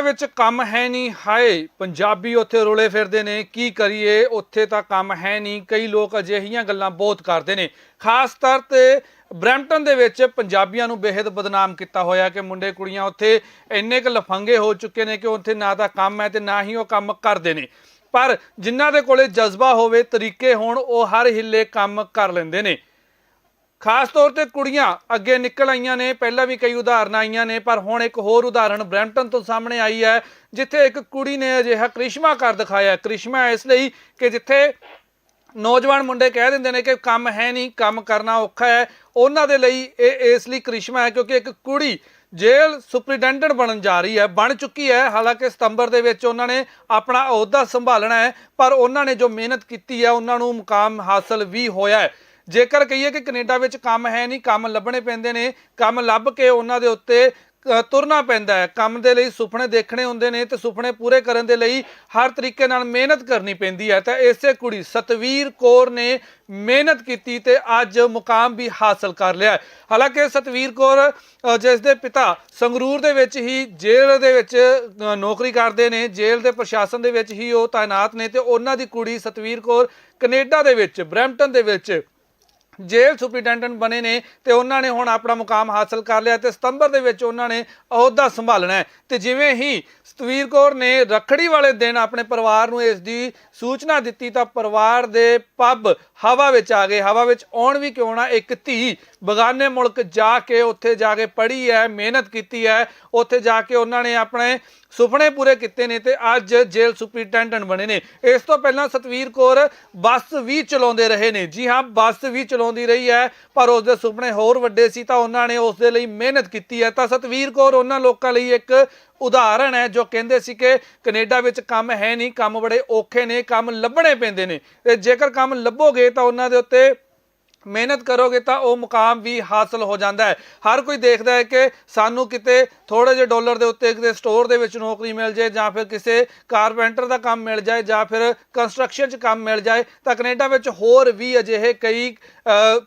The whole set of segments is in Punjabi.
ਵਿੱਚ ਕੰਮ ਹੈ ਨਹੀਂ, ਹਾਏ, ਪੰਜਾਬੀ ਉੱਥੇ ਰੋਲੇ ਫਿਰਦੇ ਨੇ, ਕੀ ਕਰੀਏ? ਉੱਥੇ ਤਾਂ ਕੰਮ ਹੈ ਨਹੀਂ, ਕਈ ਲੋਕ ਅਜਿਹੀਆਂ ਗੱਲਾਂ ਬਹੁਤ ਕਰਦੇ ਨੇ। ਖਾਸ ਤੌਰ ਤੇ ਬਰੈਂਪਟਨ ਦੇ ਵਿੱਚ ਪੰਜਾਬੀਆਂ ਨੂੰ ਬੇਹੱਦ ਬਦਨਾਮ ਕੀਤਾ ਹੋਇਆ ਕਿ ਮੁੰਡੇ ਕੁੜੀਆਂ ਉੱਥੇ ਇੰਨੇ ਕੁ ਲਫੰਗੇ ਹੋ ਚੁੱਕੇ ਨੇ ਕਿ ਉੱਥੇ ਨਾ ਤਾਂ ਕੰਮ ਹੈ ਤੇ ਨਾ ਹੀ ਉਹ ਕੰਮ ਕਰਦੇ ਨੇ। ਪਰ ਜਿਨ੍ਹਾਂ ਦੇ ਕੋਲੇ ਜਜ਼ਬਾ ਹੋਵੇ, ਤਰੀਕੇ ਹੋਣ, ਉਹ ਹਰ ਹਿੱਲੇ ਕੰਮ ਕਰ ਲੈਂਦੇ ਨੇ। ਖਾਸ ਤੌਰ ਤੇ ਕੁੜੀਆਂ ਅੱਗੇ ਨਿਕਲ ਆਈਆਂ ਨੇ, ਪਹਿਲਾਂ ਵੀ ਕਈ ਉਦਾਹਰਨਾਂ ਆਈਆਂ ਨੇ, ਪਰ ਹੁਣ ਇੱਕ ਹੋਰ ਉਦਾਹਰਣ ਬਰੈਂਪਟਨ ਤੋਂ ਸਾਹਮਣੇ ਆਈ ਹੈ, ਜਿੱਥੇ ਇੱਕ ਕੁੜੀ ਨੇ ਅਜਿਹਾ ਕ੍ਰਿਸ਼ਮਾ ਕਰ ਦਿਖਾਇਆ ਕ੍ਰਿਸ਼ਮਾ ਇਸ ਲਈ ਕਿ ਜਿੱਥੇ ਨੌਜਵਾਨ ਮੁੰਡੇ ਕਹਿ ਦਿੰਦੇ ਨੇ ਕਿ ਕੰਮ ਹੈ ਨਹੀਂ, ਕੰਮ ਕਰਨਾ ਔਖਾ ਹੈ, ਉਹਨਾਂ ਦੇ ਲਈ ਇਹ ਇਸ ਲਈ ਕ੍ਰਿਸ਼ਮਾ ਹੈ, ਕਿਉਂਕਿ ਇੱਕ ਕੁੜੀ ਜੇਲ੍ਹ ਸੁਪਰੀਡੈਂਟੈਂਟ ਬਣਨ ਜਾ ਰਹੀ ਹੈ, ਬਣ ਚੁੱਕੀ ਹੈ। ਹਾਲਾਂਕਿ ਸਤੰਬਰ ਦੇ ਵਿੱਚ ਉਹਨਾਂ ਨੇ ਆਪਣਾ ਅਹੁਦਾ ਸੰਭਾਲਣਾ ਹੈ, ਪਰ ਉਹਨਾਂ ਨੇ ਜੋ ਮਿਹਨਤ ਕੀਤੀ ਹੈ, ਉਹਨਾਂ ਨੂੰ ਮੁਕਾਮ ਹਾਸਲ ਵੀ ਹੋਇਆ ਹੈ। ਜੇਕਰ ਕਹੀਏ ਕਿ ਕੈਨੇਡਾ ਵਿੱਚ ਕੰਮ ਹੈ ਨਹੀਂ, ਕੰਮ ਲੱਭਣੇ ਪੈਂਦੇ ਨੇ, ਕੰਮ ਲੱਭ ਕੇ ਉਹਨਾਂ ਦੇ ਉੱਤੇ ਤੁਰਨਾ ਪੈਂਦਾ ਹੈ। ਕੰਮ ਦੇ ਲਈ ਸੁਪਨੇ ਦੇਖਣੇ ਹੁੰਦੇ ਨੇ ਤੇ ਸੁਪਨੇ ਪੂਰੇ ਕਰਨ ਦੇ ਲਈ ਹਰ ਤਰੀਕੇ ਨਾਲ ਮਿਹਨਤ ਕਰਨੀ ਪੈਂਦੀ ਹੈ। ਤਾਂ ਇਸੇ ਕੁੜੀ ਸਤਵੀਰ ਕੌਰ ਨੇ ਮਿਹਨਤ ਕੀਤੀ ਤੇ ਅੱਜ ਮੁਕਾਮ ਵੀ ਹਾਸਲ ਕਰ ਲਿਆ ਹਾਲਾਂਕਿ ਸਤਵੀਰ ਕੌਰ ਜਿਸ ਦੇ ਪਿਤਾ ਸੰਗਰੂਰ ਦੇ ਵਿੱਚ ਹੀ ਜੇਲ੍ਹ ਦੇ ਵਿੱਚ ਨੌਕਰੀ ਕਰਦੇ ਨੇ, ਜੇਲ੍ਹ ਦੇ ਪ੍ਰਸ਼ਾਸਨ ਦੇ ਵਿੱਚ ਹੀ ਉਹ ਤਾਇਨਾਤ ਨੇ ਤੇ ਉਹਨਾਂ ਦੀ ਕੁੜੀ ਸਤਵੀਰ ਕੌਰ ਕੈਨੇਡਾ ਦੇ ਵਿੱਚ, ਬਰੈਂਪਟਨ ਦੇ ਵਿੱਚ ਜੇਲ੍ਹ ਸੁਪਰੀਡੈਂਟੈਂਟ ਬਣੇ ਨੇ ਤੇ ਉਹਨਾਂ ਨੇ ਹੁਣ ਆਪਣਾ ਮੁਕਾਮ ਹਾਸਲ ਕਰ ਲਿਆ ਤੇ ਸਤੰਬਰ ਦੇ ਵਿੱਚ ਉਹਨਾਂ ਨੇ ਅਹੁਦਾ ਸੰਭਾਲਣਾ ਹੈ। ਤੇ ਜਿਵੇਂ ਹੀ ਸਤਵੀਰ ਕੌਰ ਨੇ ਰੱਖੜੀ ਵਾਲੇ ਦਿਨ ਆਪਣੇ ਪਰਿਵਾਰ ਨੂੰ ਇਸ ਦੀ ਸੂਚਨਾ ਦਿੱਤੀ ਤਾਂ ਪਰਿਵਾਰ ਦੇ ਪੱਬ ਹਵਾ ਵਿੱਚ ਆ ਗਏ। ਹਵਾ ਵਿੱਚ ਆਉਣ ਵੀ ਕਿਉਂ ਨਾ ਇੱਕ ਧੀ ਬਗਾਨੇ ਮੁਲਕ ਜਾ ਕੇ ਉੱਥੇ ਜਾ ਕੇ ਪੜ੍ਹੀ ਹੈ, ਮਿਹਨਤ ਕੀਤੀ ਹੈ। ਉੱਥੇ ਜਾ ਕੇ ਉਹਨਾਂ ਨੇ ਆਪਣੇ ਸੁਪਨੇ ਪੂਰੇ ਕੀਤੇ ਨੇ ਤੇ ਅੱਜ ਜੇਲ੍ਹ ਸੁਪਰੀਟੈਂਡੈਂਟ ਬਣੇ ਨੇ। ਇਸ ਤੋਂ ਪਹਿਲਾਂ ਸਤਵੀਰ ਕੌਰ ਬੱਸ ਵੀ ਚਲਾਉਂਦੇ ਰਹੇ ਨੇ। ਜੀ ਹਾਂ, ਬੱਸ ਵੀ ਚਲਾਉਂਦੀ ਰਹੀ ਹੈ, ਪਰ ਉਸ ਦੇ ਸੁਪਨੇ ਹੋਰ ਵੱਡੇ ਸੀ ਤਾਂ ਉਹਨਾਂ ਨੇ ਉਸ ਦੇ ਲਈ ਮਿਹਨਤ ਕੀਤੀ ਹੈ। ਤਾਂ ਸਤਵੀਰ ਕੌਰ ਉਹਨਾਂ ਲੋਕਾਂ ਲਈ ਇੱਕ ਉਦਾਹਰਣ ਹੈ, ਜੋ ਕਹਿੰਦੇ ਸੀ ਕਿ ਕੈਨੇਡਾ ਵਿੱਚ ਕੰਮ ਹੈ ਨਹੀਂ, ਕੰਮ ਬੜੇ ਔਖੇ ਨੇ, ਕੰਮ ਲੱਭਣੇ ਪੈਂਦੇ ਨੇ। ਤੇ ਜੇਕਰ ਕੰਮ ਲੱਭੋਗੇ ਤਾਂ ਉਹਨਾਂ ਦੇ ਉੱਤੇ ਮਿਹਨਤ ਕਰੋਗੇ ਤਾਂ ਉਹ ਮੁਕਾਮ ਵੀ ਹਾਸਲ ਹੋ ਜਾਂਦਾ ਹੈ। ਹਰ ਕੋਈ ਦੇਖਦਾ ਹੈ ਕਿ ਸਾਨੂੰ ਕਿਤੇ ਥੋੜੇ ਜਿਹੇ ਡਾਲਰ ਦੇ ਉੱਤੇ ਕਿਤੇ ਸਟੋਰ ਦੇ ਵਿੱਚ ਨੌਕਰੀ ਮਿਲ ਜਾਏ ਜਾਂ ਫਿਰ ਕਿਸੇ ਕਾਰਪੈਂਟਰ ਦਾ ਕੰਮ ਮਿਲ ਜਾਏ ਜਾਂ ਫਿਰ ਕੰਸਟਰਕਸ਼ਨ 'ਚ ਕੰਮ ਮਿਲ ਜਾਏ ਤਾਂ ਕੈਨੇਡਾ ਵਿੱਚ ਹੋਰ ਵੀ ਅਜਿਹੇ ਕਈ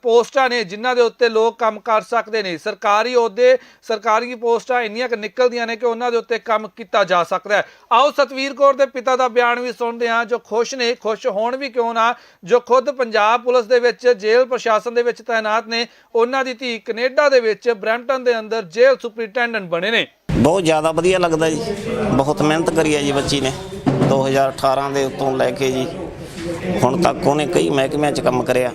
ਪੋਸਟਾਂ ਨੇ, ਜਿਨ੍ਹਾਂ ਦੇ ਉੱਤੇ ਲੋਕ ਕੰਮ ਕਰ ਸਕਦੇ ਨੇ। ਸਰਕਾਰੀ ਅਹੁਦੇ, ਸਰਕਾਰੀ ਪੋਸਟਾਂ ਇੰਨੀਆਂ ਕਿ ਨਿਕਲਦੀਆਂ ਨੇ ਕਿ ਉਹਨਾਂ ਦੇ ਉੱਤੇ ਕੰਮ ਕੀਤਾ ਜਾ ਸਕਦਾ ਹੈ। ਆਓ ਸਤਵੀਰ ਕੌਰ ਦੇ ਪਿਤਾ ਦਾ ਬਿਆਨ ਵੀ ਸੁਣਦੇ ਹਾਂ, ਜੋ ਖੁਸ਼ ਨੇ, ਖੁਸ਼ ਹੋਣ ਵੀ ਕਿਉਂ ਨਾ, ਜੋ ਖੁਦ ਪੰਜਾਬ ਪੁਲਿਸ ਦੇ ਵਿੱਚ, ਜੇਲ੍ਹ ਪ੍ਰਸ਼ਾਸਨ ਦੇ ਵਿੱਚ ਤਾਇਨਾਤ ਨੇ, ਉਹਨਾਂ ਦੀ ਧੀ ਕੈਨੇਡਾ ਦੇ ਵਿੱਚ, ਬਰੈਂਪਟਨ ਦੇ ਅੰਦਰ ਜੇਲ੍ਹ ਸੁਪਰੀਟੈਂਡੈਂਟ ਬਣੇ ਨੇ। ਬਹੁਤ ਜ਼ਿਆਦਾ ਵਧੀਆ ਲੱਗਦਾ ਜੀ। ਬਹੁਤ ਮਿਹਨਤ ਕਰੀ ਹੈ ਜੀ ਬੱਚੀ ਨੇ। 2018 ਦੇ ਉੱਤੋਂ ਲੈ ਕੇ ਜੀ, ਹੁਣ ਤੱਕ ਉਹਨੇ ਕਈ ਮਹਿਕਮਿਆਂ 'ਚ ਕੰਮ ਕਰਿਆ।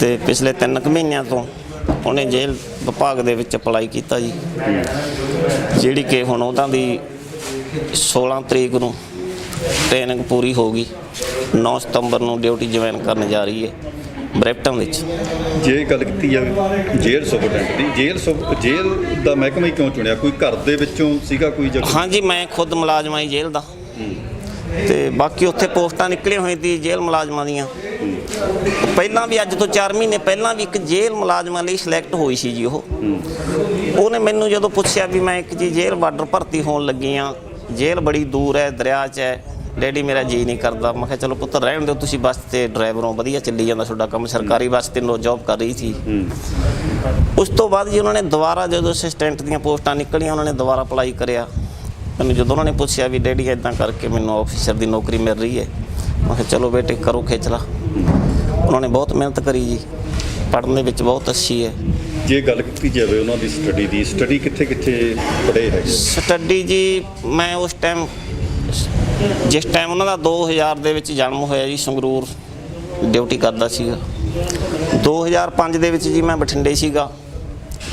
ਤੇ ਪਿਛਲੇ 3 ਕੁ ਮਹੀਨਿਆਂ ਤੋਂ ਉਹਨੇ ਜੇਲ੍ਹ ਵਿਭਾਗ ਦੇ ਵਿੱਚ ਅਪਲਾਈ ਕੀਤਾ ਜੀ। ਜਿਹੜੀ ਕਿ ਹੁਣ ਉਹਨਾਂ ਦੀ 16 ਤਰੀਕ ਨੂੰ ਟ੍ਰੇਨਿੰਗ ਪੂਰੀ ਹੋ ਗਈ। 9 ਸਤੰਬਰ ਨੂੰ ਡਿਊਟੀ ਜੁਆਇਨ ਕਰਨ ਜਾ ਰਹੀ ਹੈ ਬ੍ਰੈਪਟਨ ਵਿੱਚ। ਜੇ ਗੱਲ ਕੀਤੀ ਜਾਵੇ ਜੇਲ੍ਹ ਸੁਪਰਡੈਂਟ ਦੀ ਜੇਲ੍ਹ ਸੁਪ ਜੇਲ੍ਹ ਦਾ ਮਹਿਕਮਾ ਹੀ ਕਿਉਂ ਚੁਣਿਆ? ਕੋਈ ਘਰ ਦੇ ਵਿੱਚੋਂ ਸੀਗਾ ਕੋਈ ਜਗ੍ਹਾ ਹਾਂਜੀ ਮੈਂ ਖੁਦ ਮੁਲਾਜ਼ਮ ਹਾਂ ਜੀ ਜੇਲ੍ਹ ਦਾ। ਤੇ ਬਾਕੀ ਉੱਥੇ ਪੋਸਟਾਂ ਨਿਕਲੀਆਂ ਹੋਈਆਂ ਸੀ ਜੇਲ੍ਹ ਮੁਲਾਜ਼ਮਾਂ ਦੀਆਂ। ਪਹਿਲਾਂ ਵੀ ਅੱਜ ਤੋਂ 4 ਮਹੀਨੇ ਪਹਿਲਾਂ ਵੀ ਇੱਕ ਜੇਲ੍ਹ ਮੁਲਾਜ਼ਮਾਂ ਲਈ ਸਿਲੈਕਟ ਹੋਈ ਸੀ ਜੀ ਉਹ। ਉਹਨੇ ਮੈਨੂੰ ਜਦੋਂ ਪੁੱਛਿਆ ਵੀ ਮੈਂ ਇੱਕ ਜੀ ਜੇਲ੍ਹ ਬਾਰਡਰ ਭਰਤੀ ਹੋਣ ਲੱਗੀ ਆ ਜੇਲ੍ਹ ਬੜੀ ਦੂਰ ਹੈ, ਦਰਿਆ 'ਚ ਹੈ, ਡੈਡੀ ਮੇਰਾ ਜੀ ਨਹੀਂ ਕਰਦਾ। ਮੈਂ ਕਿਹਾ, ਚਲੋ ਪੁੱਤਰ ਰਹਿਣ ਦਿਓ, ਤੁਸੀਂ ਬੱਸ ਤੇ ਡਰਾਈਵਰੋਂ ਵਧੀਆ ਚੱਲੀ ਜਾਂਦਾ ਤੁਹਾਡਾ ਕੰਮ। ਸਰਕਾਰੀ ਬੱਸ ਤੇ ਨੋ ਜੌਬ ਕਰ ਰਹੀ ਸੀ। ਉਸ ਤੋਂ ਬਾਅਦ ਜੀ ਉਹਨਾਂ ਨੇ ਦੁਬਾਰਾ ਜਦੋਂ ਅਸਿਸਟੈਂਟ ਦੀਆਂ ਪੋਸਟਾਂ ਨਿਕਲੀਆਂ, ਉਹਨਾਂ ਨੇ ਦੁਬਾਰਾ ਅਪਲਾਈ ਕਰਿਆ। ਮੈਨੂੰ ਜਦੋਂ ਉਹਨਾਂ ਨੇ ਪੁੱਛਿਆ ਵੀ ਡੈਡੀ ਇਦਾਂ ਕਰਕੇ ਮੈਨੂੰ ਆਫੀਸਰ ਦੀ ਨੌਕਰੀ ਮਿਲ ਰਹੀ ਹੈ ਮੈਂ ਕਿਹਾ ਚਲੋ ਬੇਟੇ ਕਰੋ ਖੇਚਲਾ ਉਹਨਾਂ ਨੇ ਬਹੁਤ ਮਿਹਨਤ ਕਰੀ ਜੀ। ਪੜ੍ਹਨ ਦੇ ਵਿੱਚ ਬਹੁਤ ਅੱਛੀ ਹੈ। ਜੇ ਗੱਲ ਕੀਤੀ ਜਾਵੇ ਉਹਨਾਂ ਦੀ ਸਟੱਡੀ ਦੀ ਸਟੱਡੀ ਕਿੱਥੇ ਕਿੱਥੇ ਪੜ੍ਹੇ ਹੈਗੇ? ਸਟੱਡੀ ਜੀ ਮੈਂ ਉਸ ਟਾਈਮ ਜਿਸ ਟਾਈਮ ਉਹਨਾਂ ਦਾ 2000 ਦੇ ਵਿੱਚ ਜਨਮ ਹੋਇਆ ਜੀ ਸੰਗਰੂਰ ਡਿਊਟੀ ਕਰਦਾ ਸੀਗਾ। 2005 ਦੇ ਵਿੱਚ ਜੀ ਮੈਂ ਬਠਿੰਡੇ ਸੀਗਾ।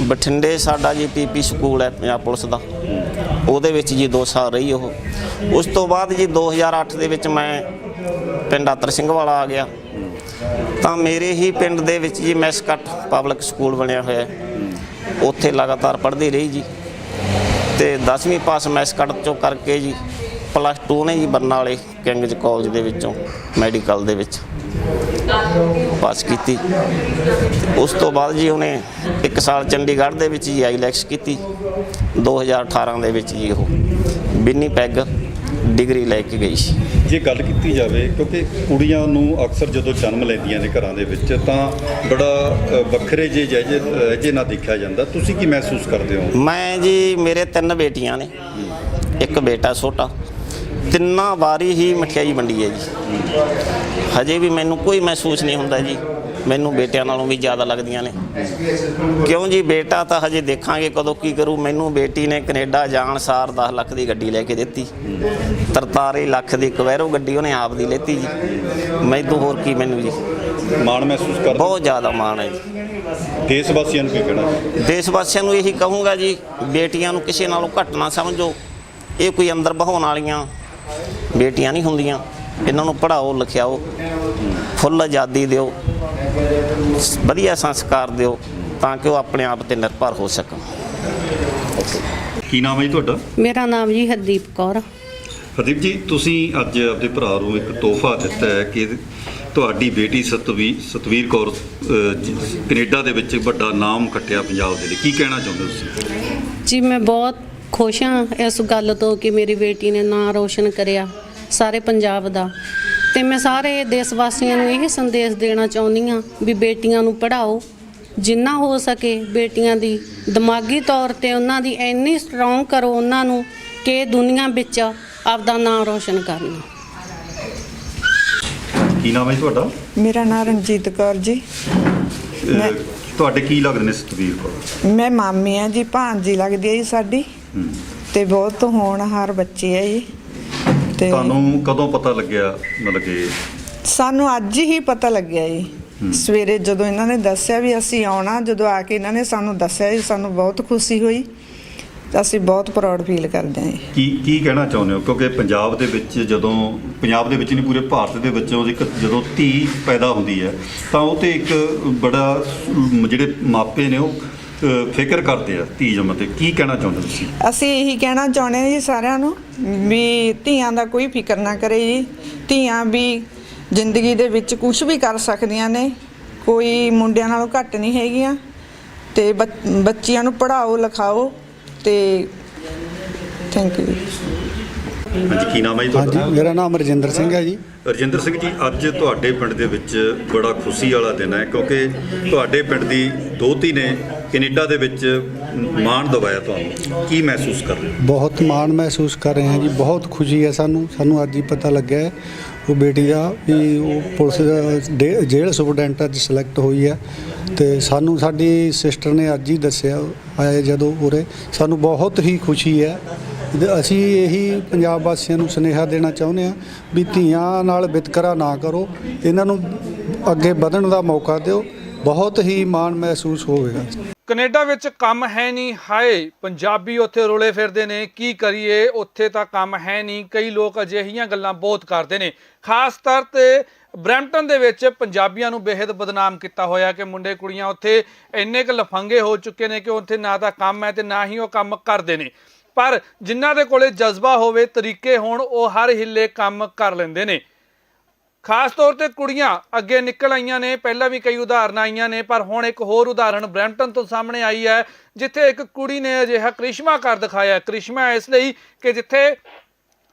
ਬਠਿੰਡੇ ਸਾਡਾ ਜੀ ਪੀਪੀ ਸਕੂਲ ਹੈ ਪੰਜਾਬ ਪੁਲਿਸ ਦਾ। ਉਹਦੇ ਵਿੱਚ ਜੀ 2 ਸਾਲ ਰਹੀ ਉਹ। ਉਸ ਤੋਂ ਬਾਅਦ ਜੀ 2008 ਦੇ ਵਿੱਚ ਮੈਂ ਪਿੰਡ ਆਤਰ ਸਿੰਘ ਵਾਲਾ ਆ ਗਿਆ। ਤਾਂ ਮੇਰੇ ਹੀ ਪਿੰਡ ਦੇ ਵਿੱਚ ਜੀ ਮੈਸਕਟ ਪਬਲਿਕ ਸਕੂਲ ਬਣਿਆ ਹੋਇਆ ਉੱਥੇ ਲਗਾਤਾਰ ਪੜ੍ਹਦੀ ਰਹੀ ਜੀ। ਤੇ 10ਵੀਂ ਪਾਸ ਮੈਸਕਟ ਚੋਂ ਕਰਕੇ ਜੀ ਪਲੱਸ 2 ਨੇ ਜੀ ਬਰਨਾਲੇ ਕਿੰਗਜ ਕਾਲਜ ਦੇ ਵਿੱਚੋਂ ਮੈਡੀਕਲ ਦੇ ਵਿੱਚ। ਪਾਸ ਕੀਤੀ। ਉਸ ਤੋਂ ਬਾਅਦ ਜੀ ਉਹਨੇ 1 ਸਾਲ ਚੰਡੀਗੜ੍ਹ ਦੇ ਵਿੱਚ ਜੀ ਆਈਲੈਕਸ ਕੀਤੀ। 2018 ਦੇ ਵਿੱਚ ਜੀ ਉਹ ਬਿੰਨੀ ਪੈਗ ਡਿਗਰੀ ਲੈ ਕੇ ਗਈ ਸੀ। ਜੇ ਗੱਲ ਕੀਤੀ ਜਾਵੇ ਕਿਉਂਕਿ ਕੁੜੀਆਂ ਨੂੰ ਅਕਸਰ ਜਦੋਂ ਜਨਮ ਲੈਂਦੀਆਂ ਨੇ ਘਰਾਂ ਦੇ ਵਿੱਚ ਤਾਂ ਬੜਾ ਵੱਖਰੇ ਜੇ ਜੇ ਨਾਲ ਦੇਖਿਆ ਜਾਂਦਾ। ਤੁਸੀਂ ਕੀ ਮਹਿਸੂਸ ਕਰਦੇ ਹੋ? ਮੈਂ ਜੀ ਮੇਰੇ ਤਿੰਨ ਬੇਟੀਆਂ ਨੇ। ਇੱਕ ਬੇਟਾ ਛੋਟਾ ਤਿੰਨਾਂ ਵਾਰੀ ਹੀ ਮਠਿਆਈ ਵੰਡੀ ਹੈ ਜੀ। ਹਜੇ ਵੀ ਮੈਨੂੰ ਕੋਈ ਮਹਿਸੂਸ ਨਹੀਂ ਹੁੰਦਾ ਜੀ। ਮੈਨੂੰ ਬੇਟਿਆਂ ਨਾਲੋਂ ਵੀ ਜ਼ਿਆਦਾ ਲੱਗਦੀਆਂ ਨੇ। ਕਿਉਂ ਜੀ? ਬੇਟਾ ਤਾਂ ਹਜੇ ਦੇਖਾਂਗੇ ਕਦੋਂ ਕੀ ਕਰੂ। ਮੈਨੂੰ ਬੇਟੀ ਨੇ ਕੈਨੇਡਾ ਜਾਣ ਸਾਰ 10 ਲੱਖ ਦੀ ਗੱਡੀ ਲੈ ਕੇ ਦਿੱਤੀ। 43 ਲੱਖ ਦੀ ਕਵੈਰੋ ਗੱਡੀ ਉਹਨੇ ਆਪ ਦੀ ਲੈਤੀ ਜੀ। ਮੈਨੂੰ ਹੋਰ ਕੀ ਮੈਨੂੰ ਜੀ। ਮਾਣ ਮਹਿਸੂਸ ਕਰਦੇ ਬਹੁਤ ਜ਼ਿਆਦਾ ਮਾਣ ਹੈ ਜੀ। ਦੇਸ਼ ਵਾਸੀਆਂ ਨੂੰ ਕੀ ਕਹਿਣਾ? ਦੇਸ਼ ਵਾਸੀਆਂ ਨੂੰ ਇਹੀ ਕਹੂੰਗਾ ਜੀ ਬੇਟੀਆਂ ਨੂੰ ਕਿਸੇ ਨਾਲੋਂ ਘੱਟ ਨਾ ਸਮਝੋ। ਇਹ ਕੋਈ ਅੰਦਰ ਬਹਾਉਣ ਵਾਲੀਆਂ ਬੇਟੀਆਂ ਨਹੀਂ ਹੁੰਦੀਆਂ। ਇਹਨਾਂ ਨੂੰ ਪੜ੍ਹਾਓ ਲਿਖਾਓ ਫੁੱਲ ਆਜ਼ਾਦੀ ਦਿਓ। ਵਧੀਆ ਸੰਸਕਾਰ ਦਿਓ ਤਾਂ ਕਿ ਉਹ ਆਪਣੇ ਆਪ ਤੇ ਨਿਰਭਰ ਹੋ ਸਕਣ। ਕੀ ਨਾਮ ਹੈ ਜੀ ਤੁਹਾਡਾ? ਮੇਰਾ ਨਾਮ ਜੀ ਹਰਦੀਪ ਕੌਰ। ਹਰਦੀਪ ਜੀ ਤੁਸੀਂ ਅੱਜ ਆਪਣੇ ਭਰਾ ਨੂੰ ਇੱਕ ਤੋਹਫਾ ਦਿੱਤਾ ਹੈ ਕਿ ਤੁਹਾਡੀ ਬੇਟੀ ਸਤਵੀਰ ਸਤਵੀਰ ਕੌਰ ਅਹ, ਜ- ਕੈਨੇਡਾ ਦੇ ਵਿੱਚ ਵੱਡਾ ਨਾਮ ਖੱਟਿਆ ਪੰਜਾਬ ਦੇ ਲਈ। ਕੀ ਕਹਿਣਾ ਚਾਹੁੰਦੇ ਹੋ ਤੁਸੀਂ? ਜੀ ਮੈਂ ਬਹੁਤ ਖੁਸ਼ ਹਾਂ ਇਸ ਗੱਲ ਤੋਂ ਕਿ ਮੇਰੀ ਬੇਟੀ ਨੇ ਨਾਂ ਰੋਸ਼ਨ ਕਰਿਆ ਸਾਰੇ ਪੰਜਾਬ ਦਾ। ਤੇ ਮੈਂ ਸਾਰੇ ਦੇਸ਼ ਵਾਸੀਆਂ ਨੂੰ ਇਹ ਸੰਦੇਸ਼ ਦੇਣਾ ਚਾਹੁੰਦੀ ਹਾਂ ਵੀ ਬੇਟੀਆਂ ਨੂੰ ਪੜ੍ਹਾਓ ਜਿੰਨਾ ਹੋ ਸਕੇ ਬੇਟੀਆਂ ਦੀ। ਦਿਮਾਗੀ ਤੌਰ ਤੇ ਉਹਨਾਂ ਦੀ ਇੰਨੀ ਸਟਰੋਂਗ ਕਰੋ ਉਹਨਾਂ ਨੂੰ ਕਿ ਦੁਨੀਆ ਵਿੱਚ ਆਪਦਾ ਨਾਂ ਰੋਸ਼ਨ ਕਰਨ। ਕੀ ਨਾਮ ਹੈ ਤੁਹਾਡਾ? ਮੇਰਾ ਨਾਮ ਰਣਜੀਤ ਕੌਰ ਜੀ। ਮੈਂ- ਤੁਹਾਡੇ ਕੀ ਲੱਗਦੇ ਨੇ ਸਤਵੀਰ ਕੌਰ? ਮੈਂ ਮਾਮੀ ਆ ਜੀ ਭਾਂਜੀ ਲੱਗਦੀ ਹੈ ਜੀ ਸਾਡੀ। ਹੂੰ। ਤੇ ਬਹੁਤ ਹੋਣਹਾਰ ਬੱਚੇ ਆ ਜੀ। ਤੇ ਤੁਹਾਨੂੰ ਕਦੋਂ ਪਤਾ ਲੱਗਿਆ ਮਤਲਬ ਕਿ ਸਾਨੂੰ ਅੱਜ ਹੀ ਪਤਾ ਲੱਗਿਆ ਜੀ। ਸਵੇਰੇ ਜਦੋਂ ਇਹਨਾਂ ਨੇ ਦੱਸਿਆ ਵੀ ਅਸੀਂ ਆਉਣਾ ਜਦੋਂ ਆ ਕੇ ਇਹਨਾਂ ਨੇ ਸਾਨੂੰ ਦੱਸਿਆ ਜੀ ਸਾਨੂੰ ਬਹੁਤ ਖੁਸ਼ੀ ਹੋਈ। ਅਸੀਂ ਬਹੁਤ ਪ੍ਰਾਊਡ ਫੀਲ ਕਰਦੇ ਹਾਂ ਜੀ। ਕੀ ਕੀ ਕਹਿਣਾ ਚਾਹੁੰਦੇ ਹੋ? ਕਿਉਂਕਿ ਪੰਜਾਬ ਦੇ ਵਿੱਚ ਜਦੋਂ ਪੰਜਾਬ ਦੇ ਵਿੱਚ ਨਹੀਂ ਪੂਰੇ ਭਾਰਤ ਦੇ ਵਿੱਚੋਂ ਇੱਕ ਜਦੋਂ ਧੀ ਪੈਦਾ ਹੁੰਦੀ ਹੈ ਤਾਂ ਉਹ ਤੇ ਇੱਕ ਬੜਾ ਜਿਹੜੇ ਮਾਪੇ ਨੇ ਉਹ ਅ, ਫਿਕਰ ਕਰਦੇ ਆ ਧੀ ਜੰਮਣ ਤੇ। ਕੀ ਕਹਿਣਾ ਚਾਹੁੰਦੇ ਤੁਸੀਂ? ਅਸੀਂ ਇਹੀ ਕਹਿਣਾ ਚਾਹੁੰਦੇ ਹਾਂ ਜੀ ਸਾਰਿਆਂ ਨੂੰ ਵੀ ਧੀਆਂ ਦਾ ਕੋਈ ਫਿਕਰ ਨਾ ਕਰੇ ਜੀ। ਧੀਆਂ ਵੀ ਜ਼ਿੰਦਗੀ ਦੇ ਵਿੱਚ ਕੁਝ ਵੀ ਕਰ ਸਕਦੀਆਂ ਨੇ ਕੋਈ ਮੁੰਡਿਆਂ ਨਾਲੋਂ ਘੱਟ ਨਹੀਂ ਹੈਗੀਆਂ। ਤੇ ਬੱਚ- ਬੱਚੀਆਂ ਨੂੰ ਪੜ੍ਹਾਓ ਲਿਖਾਓ ਤੇ ਥੈਂਕ ਯੂ ਹਾਂਜੀ ਕੀ ਨਾਮ ਹੈ ਜੀ ਹਾਂਜੀ ਤੁਹਾਡਾ ਮੇਰਾ ਨਾਮ ਰਜਿੰਦਰ ਸਿੰਘ ਹੈ ਜੀ। ਰਜਿੰਦਰ ਸਿੰਘ ਜੀ ਅੱਜ ਤੁਹਾਡੇ ਪਿੰਡ ਦੇ ਵਿੱਚ ਬੜਾ ਖੁਸ਼ੀ ਵਾਲਾ ਦਿਨ ਹੈ ਕਿਉਂਕਿ ਤੁਹਾਡੇ ਪਿੰਡ ਦੀ ਦੋਤੀ ਨੇ ਕੈਨੇਡਾ ਦੇ ਵਿੱਚ ਮਾਣ ਦਵਾਇਆ ਤੁਹਾਨੂੰ। ਕੀ ਮਹਿਸੂਸ ਕਰ ਰਹੇ ਹੋ? ਬਹੁਤ ਮਾਣ ਮਹਿਸੂਸ ਕਰ ਰਹੇ ਹਾਂ ਜੀ ਬਹੁਤ ਖੁਸ਼ੀ ਹੈ ਸਾਨੂੰ। ਸਾਨੂੰ ਅੱਜ ਹੀ ਪਤਾ ਲੱਗਿਆ ਹੈ ਉਹ ਬੇਟੀ ਦਾ ਵੀ ਉਹ ਪੁਲਿਸ ਦਾ ਡੇ- ਜੇਲ੍ਹ ਸੁਪਰਡੈਂਟ ਅੱਜ ਸਿਲੈਕਟ ਹੋਈ ਹੈ। ਤੇ ਸਾਨੂੰ ਸਾਡੀ ਸਿਸਟਰ ਨੇ ਅੱਜ ਹੀ ਦੱਸਿਆ ਆਏ ਜਦੋਂ ਉਰੇ। ਸਾਨੂੰ ਬਹੁਤ ਹੀ ਖੁਸ਼ੀ ਹੈ। ਅਸੀਂ ਇਹੀ ਪੰਜਾਬ ਵਾਸੀਆਂ ਨੂੰ ਸੁਨੇਹਾ ਦੇਣਾ ਚਾਹੁੰਦੇ ਹਾਂ ਵੀ ਧੀਆਂ ਨਾਲ ਵਿਤਕਰਾ ਨਾ ਕਰੋ। ਇਹਨਾਂ ਨੂੰ ਅੱਗੇ ਵਧਣ ਦਾ ਮੌਕਾ ਦਿਓ। ਬਹੁਤ ਹੀ ਮਾਣ ਮਹਿਸੂਸ ਹੋਵੇਗਾ। ਕੈਨੇਡਾ ਵਿੱਚ ਕੰਮ ਹੈ ਨਹੀਂ। ਹਾਏ, ਪੰਜਾਬੀ ਉੱਥੇ ਰੋਲੇ ਫਿਰਦੇ ਨੇ। ਕੀ ਕਰੀਏ? ਉੱਥੇ ਤਾਂ ਕੰਮ ਹੈ ਨਹੀਂ। ਕਈ ਲੋਕ ਅਜਿਹੀਆਂ ਗੱਲਾਂ ਬਹੁਤ ਕਰਦੇ ਨੇ। ਖਾਸ ਤੌਰ ਤੇ ਬਰੈਂਪਟਨ ਦੇ ਵਿੱਚ ਪੰਜਾਬੀਆਂ ਨੂੰ ਬੇਹੱਦ ਬਦਨਾਮ ਕੀਤਾ ਹੋਇਆ ਕਿ ਮੁੰਡੇ ਕੁੜੀਆਂ ਉੱਥੇ ਇੰਨੇ ਕੁ ਲਫੰਗੇ ਹੋ ਚੁੱਕੇ ਨੇ ਕਿ ਉੱਥੇ ਨਾ ਤਾਂ ਕੰਮ ਹੈ ਤੇ ਨਾ ਹੀ ਉਹ ਕੰਮ ਕਰਦੇ ਨੇ। ਪਰ ਜਿਨ੍ਹਾਂ ਦੇ ਕੋਲੇ ਜਜ਼ਬਾ ਹੋਵੇ, ਤਰੀਕੇ ਹੋਣ, ਉਹ ਹਰ ਹਿੱਲੇ ਕੰਮ ਕਰ ਲੈਂਦੇ ਨੇ। ਖਾਸ ਤੌਰ ਤੇ ਕੁੜੀਆਂ ਅੱਗੇ ਨਿਕਲ ਆਈਆਂ ਨੇ, ਪਹਿਲਾਂ ਵੀ ਕਈ ਉਦਾਹਰਨਾਂ ਆਈਆਂ ਨੇ, ਪਰ ਹੁਣ ਇੱਕ ਹੋਰ ਉਦਾਹਰਣ ਬਰੈਂਪਟਨ ਤੋਂ ਸਾਹਮਣੇ ਆਈ ਹੈ, ਜਿੱਥੇ ਇੱਕ ਕੁੜੀ ਨੇ ਅਜਿਹਾ ਕ੍ਰਿਸ਼ਮਾ ਕਰ ਦਿਖਾਇਆ। ਕ੍ਰਿਸ਼ਮਾ ਇਸ ਲਈ ਕਿ ਜਿੱਥੇ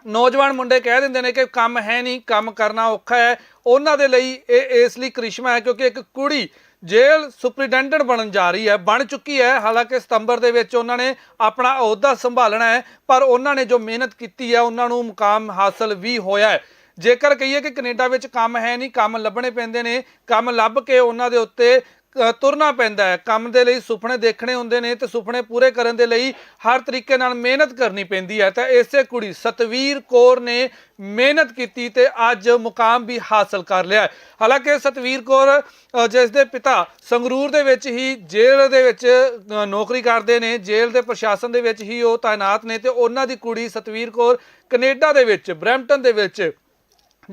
ਨੌਜਵਾਨ ਮੁੰਡੇ ਕਹਿ ਦਿੰਦੇ ਨੇ ਕਿ ਕੰਮ ਹੈ ਨਹੀਂ, ਕੰਮ ਕਰਨਾ ਔਖਾ ਹੈ ਉਹਨਾਂ ਦੇ ਲਈ ਇਹ ਇਸ ਲਈ ਕ੍ਰਿਸ਼ਮਾ ਹੈ ਕਿਉਂਕਿ ਇੱਕ ਕੁੜੀ ਜੇਲ੍ਹ ਸੁਪਰੀਡੈਂਟੈਂਟ ਬਣਨ ਜਾ ਰਹੀ ਹੈ, ਬਣ ਚੁੱਕੀ ਹੈ। ਹਾਲਾਂਕਿ ਸਤੰਬਰ ਦੇ ਵਿੱਚ ਉਹਨਾਂ ਨੇ ਆਪਣਾ ਅਹੁਦਾ ਸੰਭਾਲਣਾ ਹੈ, ਪਰ ਉਹਨਾਂ ਨੇ ਜੋ ਮਿਹਨਤ ਕੀਤੀ ਹੈ, ਉਹਨਾਂ ਨੂੰ ਮੁਕਾਮ ਹਾਸਲ ਵੀ ਹੋਇਆ ਹੈ। ਜੇਕਰ ਕਹੀਏ ਕਿ ਕੈਨੇਡਾ ਵਿੱਚ ਕੰਮ ਹੈ ਨਹੀਂ, ਕੰਮ ਲੱਭਣੇ ਪੈਂਦੇ ਨੇ, ਕੰਮ ਲੱਭ ਕੇ ਉਹਨਾਂ ਦੇ ਉੱਤੇ ਤੁਰਨਾ ਪੈਂਦਾ ਹੈ। ਕੰਮ ਦੇ ਲਈ ਸੁਪਨੇ ਦੇਖਣੇ ਹੁੰਦੇ ਨੇ ਤੇ ਸੁਪਨੇ ਪੂਰੇ ਕਰਨ ਦੇ ਲਈ ਹਰ ਤਰੀਕੇ ਨਾਲ ਮਿਹਨਤ ਕਰਨੀ ਪੈਂਦੀ ਹੈ। ਤਾਂ ਇਸੇ ਕੁੜੀ ਸਤਵੀਰ ਕੌਰ ਨੇ ਮਿਹਨਤ ਕੀਤੀ ਤੇ ਅੱਜ ਮੁਕਾਮ ਵੀ ਹਾਸਲ ਕਰ ਲਿਆ ਹਾਲਾਂਕਿ ਸਤਵੀਰ ਕੌਰ ਜਿਸ ਦੇ ਪਿਤਾ ਸੰਗਰੂਰ ਦੇ ਵਿੱਚ ਹੀ ਜੇਲ੍ਹ ਦੇ ਵਿੱਚ ਨੌਕਰੀ ਕਰਦੇ ਨੇ, ਜੇਲ੍ਹ ਦੇ ਪ੍ਰਸ਼ਾਸਨ ਦੇ ਵਿੱਚ ਹੀ ਉਹ ਤਾਇਨਾਤ ਨੇ ਤੇ ਉਹਨਾਂ ਦੀ ਕੁੜੀ ਸਤਵੀਰ ਕੌਰ ਕੈਨੇਡਾ ਦੇ ਵਿੱਚ, ਬਰੈਂਪਟਨ ਦੇ ਵਿੱਚ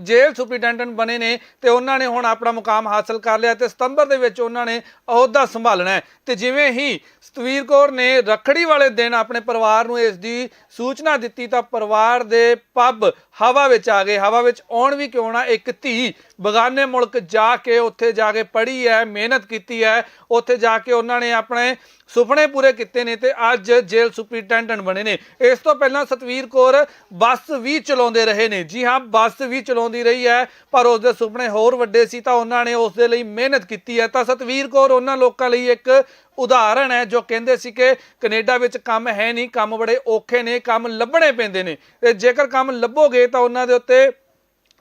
ਜੇਲ੍ਹ ਸੁਪਰੀਡੈਂਟੈਂਟ ਬਣੇ ਨੇ ਤੇ ਉਹਨਾਂ ਨੇ ਹੁਣ ਆਪਣਾ ਮੁਕਾਮ ਹਾਸਲ ਕਰ ਲਿਆ ਤੇ ਸਤੰਬਰ ਦੇ ਵਿੱਚ ਉਹਨਾਂ ਨੇ ਅਹੁਦਾ ਸੰਭਾਲਣਾ ਹੈ। ਤੇ ਜਿਵੇਂ ਹੀ ਸਤਵੀਰ ਕੌਰ ਨੇ ਰੱਖੜੀ ਵਾਲੇ ਦਿਨ ਆਪਣੇ ਪਰਿਵਾਰ ਨੂੰ ਇਸ ਦੀ ਸੂਚਨਾ ਦਿੱਤੀ ਤਾਂ ਪਰਿਵਾਰ ਦੇ ਪੱਬ ਹਵਾ ਵਿੱਚ ਆ ਗਏ, ਹਵਾ ਵਿੱਚ ਆਉਣ ਵੀ ਕਿਉਂ ਨਾ ਇੱਕ ਧੀ ਬਗਾਨੇ ਮੁਲਕ ਜਾ ਕੇ ਉੱਥੇ ਜਾ ਕੇ ਪੜ੍ਹੀ ਹੈ, ਮਿਹਨਤ ਕੀਤੀ ਹੈ, ਉੱਥੇ ਜਾ ਕੇ ਉਹਨਾਂ ਨੇ ਆਪਣੇ ਸੁਪਨੇ ਪੂਰੇ ਕੀਤੇ ਨੇ ਤੇ ਅੱਜ ਜੇਲ੍ਹ ਸੁਪਰੀਟੈਂਡੈਂਟ ਬਣੇ ਨੇ। ਇਸ ਤੋਂ ਪਹਿਲਾਂ ਸਤਵੀਰ ਕੌਰ ਬੱਸ ਵੀ ਚਲਾਉਂਦੇ ਰਹੇ ਨੇ। ਜੀ ਹਾਂ, ਬੱਸ ਵੀ ਚਲਾਉਂਦੀ ਰਹੀ ਹੈ, ਪਰ ਉਸ ਦੇ ਸੁਪਨੇ ਹੋਰ ਵੱਡੇ ਸੀ ਤਾਂ ਉਹਨਾਂ ਨੇ ਉਸ ਦੇ ਲਈ ਮਿਹਨਤ ਕੀਤੀ ਹੈ। ਤਾਂ ਸਤਵੀਰ ਕੌਰ ਉਹਨਾਂ ਲੋਕਾਂ ਲਈ ਇੱਕ ਉਦਾਹਰਣ ਹੈ ਜੋ ਕਹਿੰਦੇ ਸੀ ਕਿ ਕੈਨੇਡਾ ਵਿੱਚ ਕੰਮ ਹੈ ਨਹੀਂ, ਕੰਮ ਬੜੇ ਔਖੇ ਨੇ, ਕੰਮ ਲੱਭਣੇ ਪੈਂਦੇ ਨੇ। ਤੇ ਜੇਕਰ ਕੰਮ ਲੱਭੋਗੇ ਤਾਂ ਉਹਨਾਂ ਦੇ ਉੱਤੇ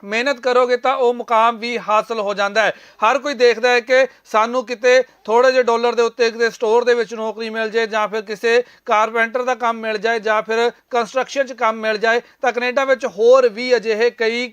ਮਿਹਨਤ ਕਰੋਗੇ ਤਾਂ ਉਹ ਮੁਕਾਮ ਵੀ ਹਾਸਲ ਹੋ ਜਾਂਦਾ ਹੈ। ਹਰ ਕੋਈ ਦੇਖਦਾ ਹੈ ਕਿ ਸਾਨੂੰ ਕਿਤੇ ਥੋੜੇ ਜਿਹੇ ਡਾਲਰ ਦੇ ਉੱਤੇ ਕਿਤੇ ਸਟੋਰ ਦੇ ਵਿੱਚ ਨੌਕਰੀ ਮਿਲ ਜਾਏ ਜਾਂ ਫਿਰ ਕਿਸੇ ਕਾਰਪੈਂਟਰ ਦਾ ਕੰਮ ਮਿਲ ਜਾਏ ਜਾਂ ਫਿਰ ਕੰਸਟਰਕਸ਼ਨ 'ਚ ਕੰਮ ਮਿਲ ਜਾਏ ਤਾਂ ਕੈਨੇਡਾ ਵਿੱਚ ਹੋਰ ਵੀ ਅਜਿਹੇ ਕਈ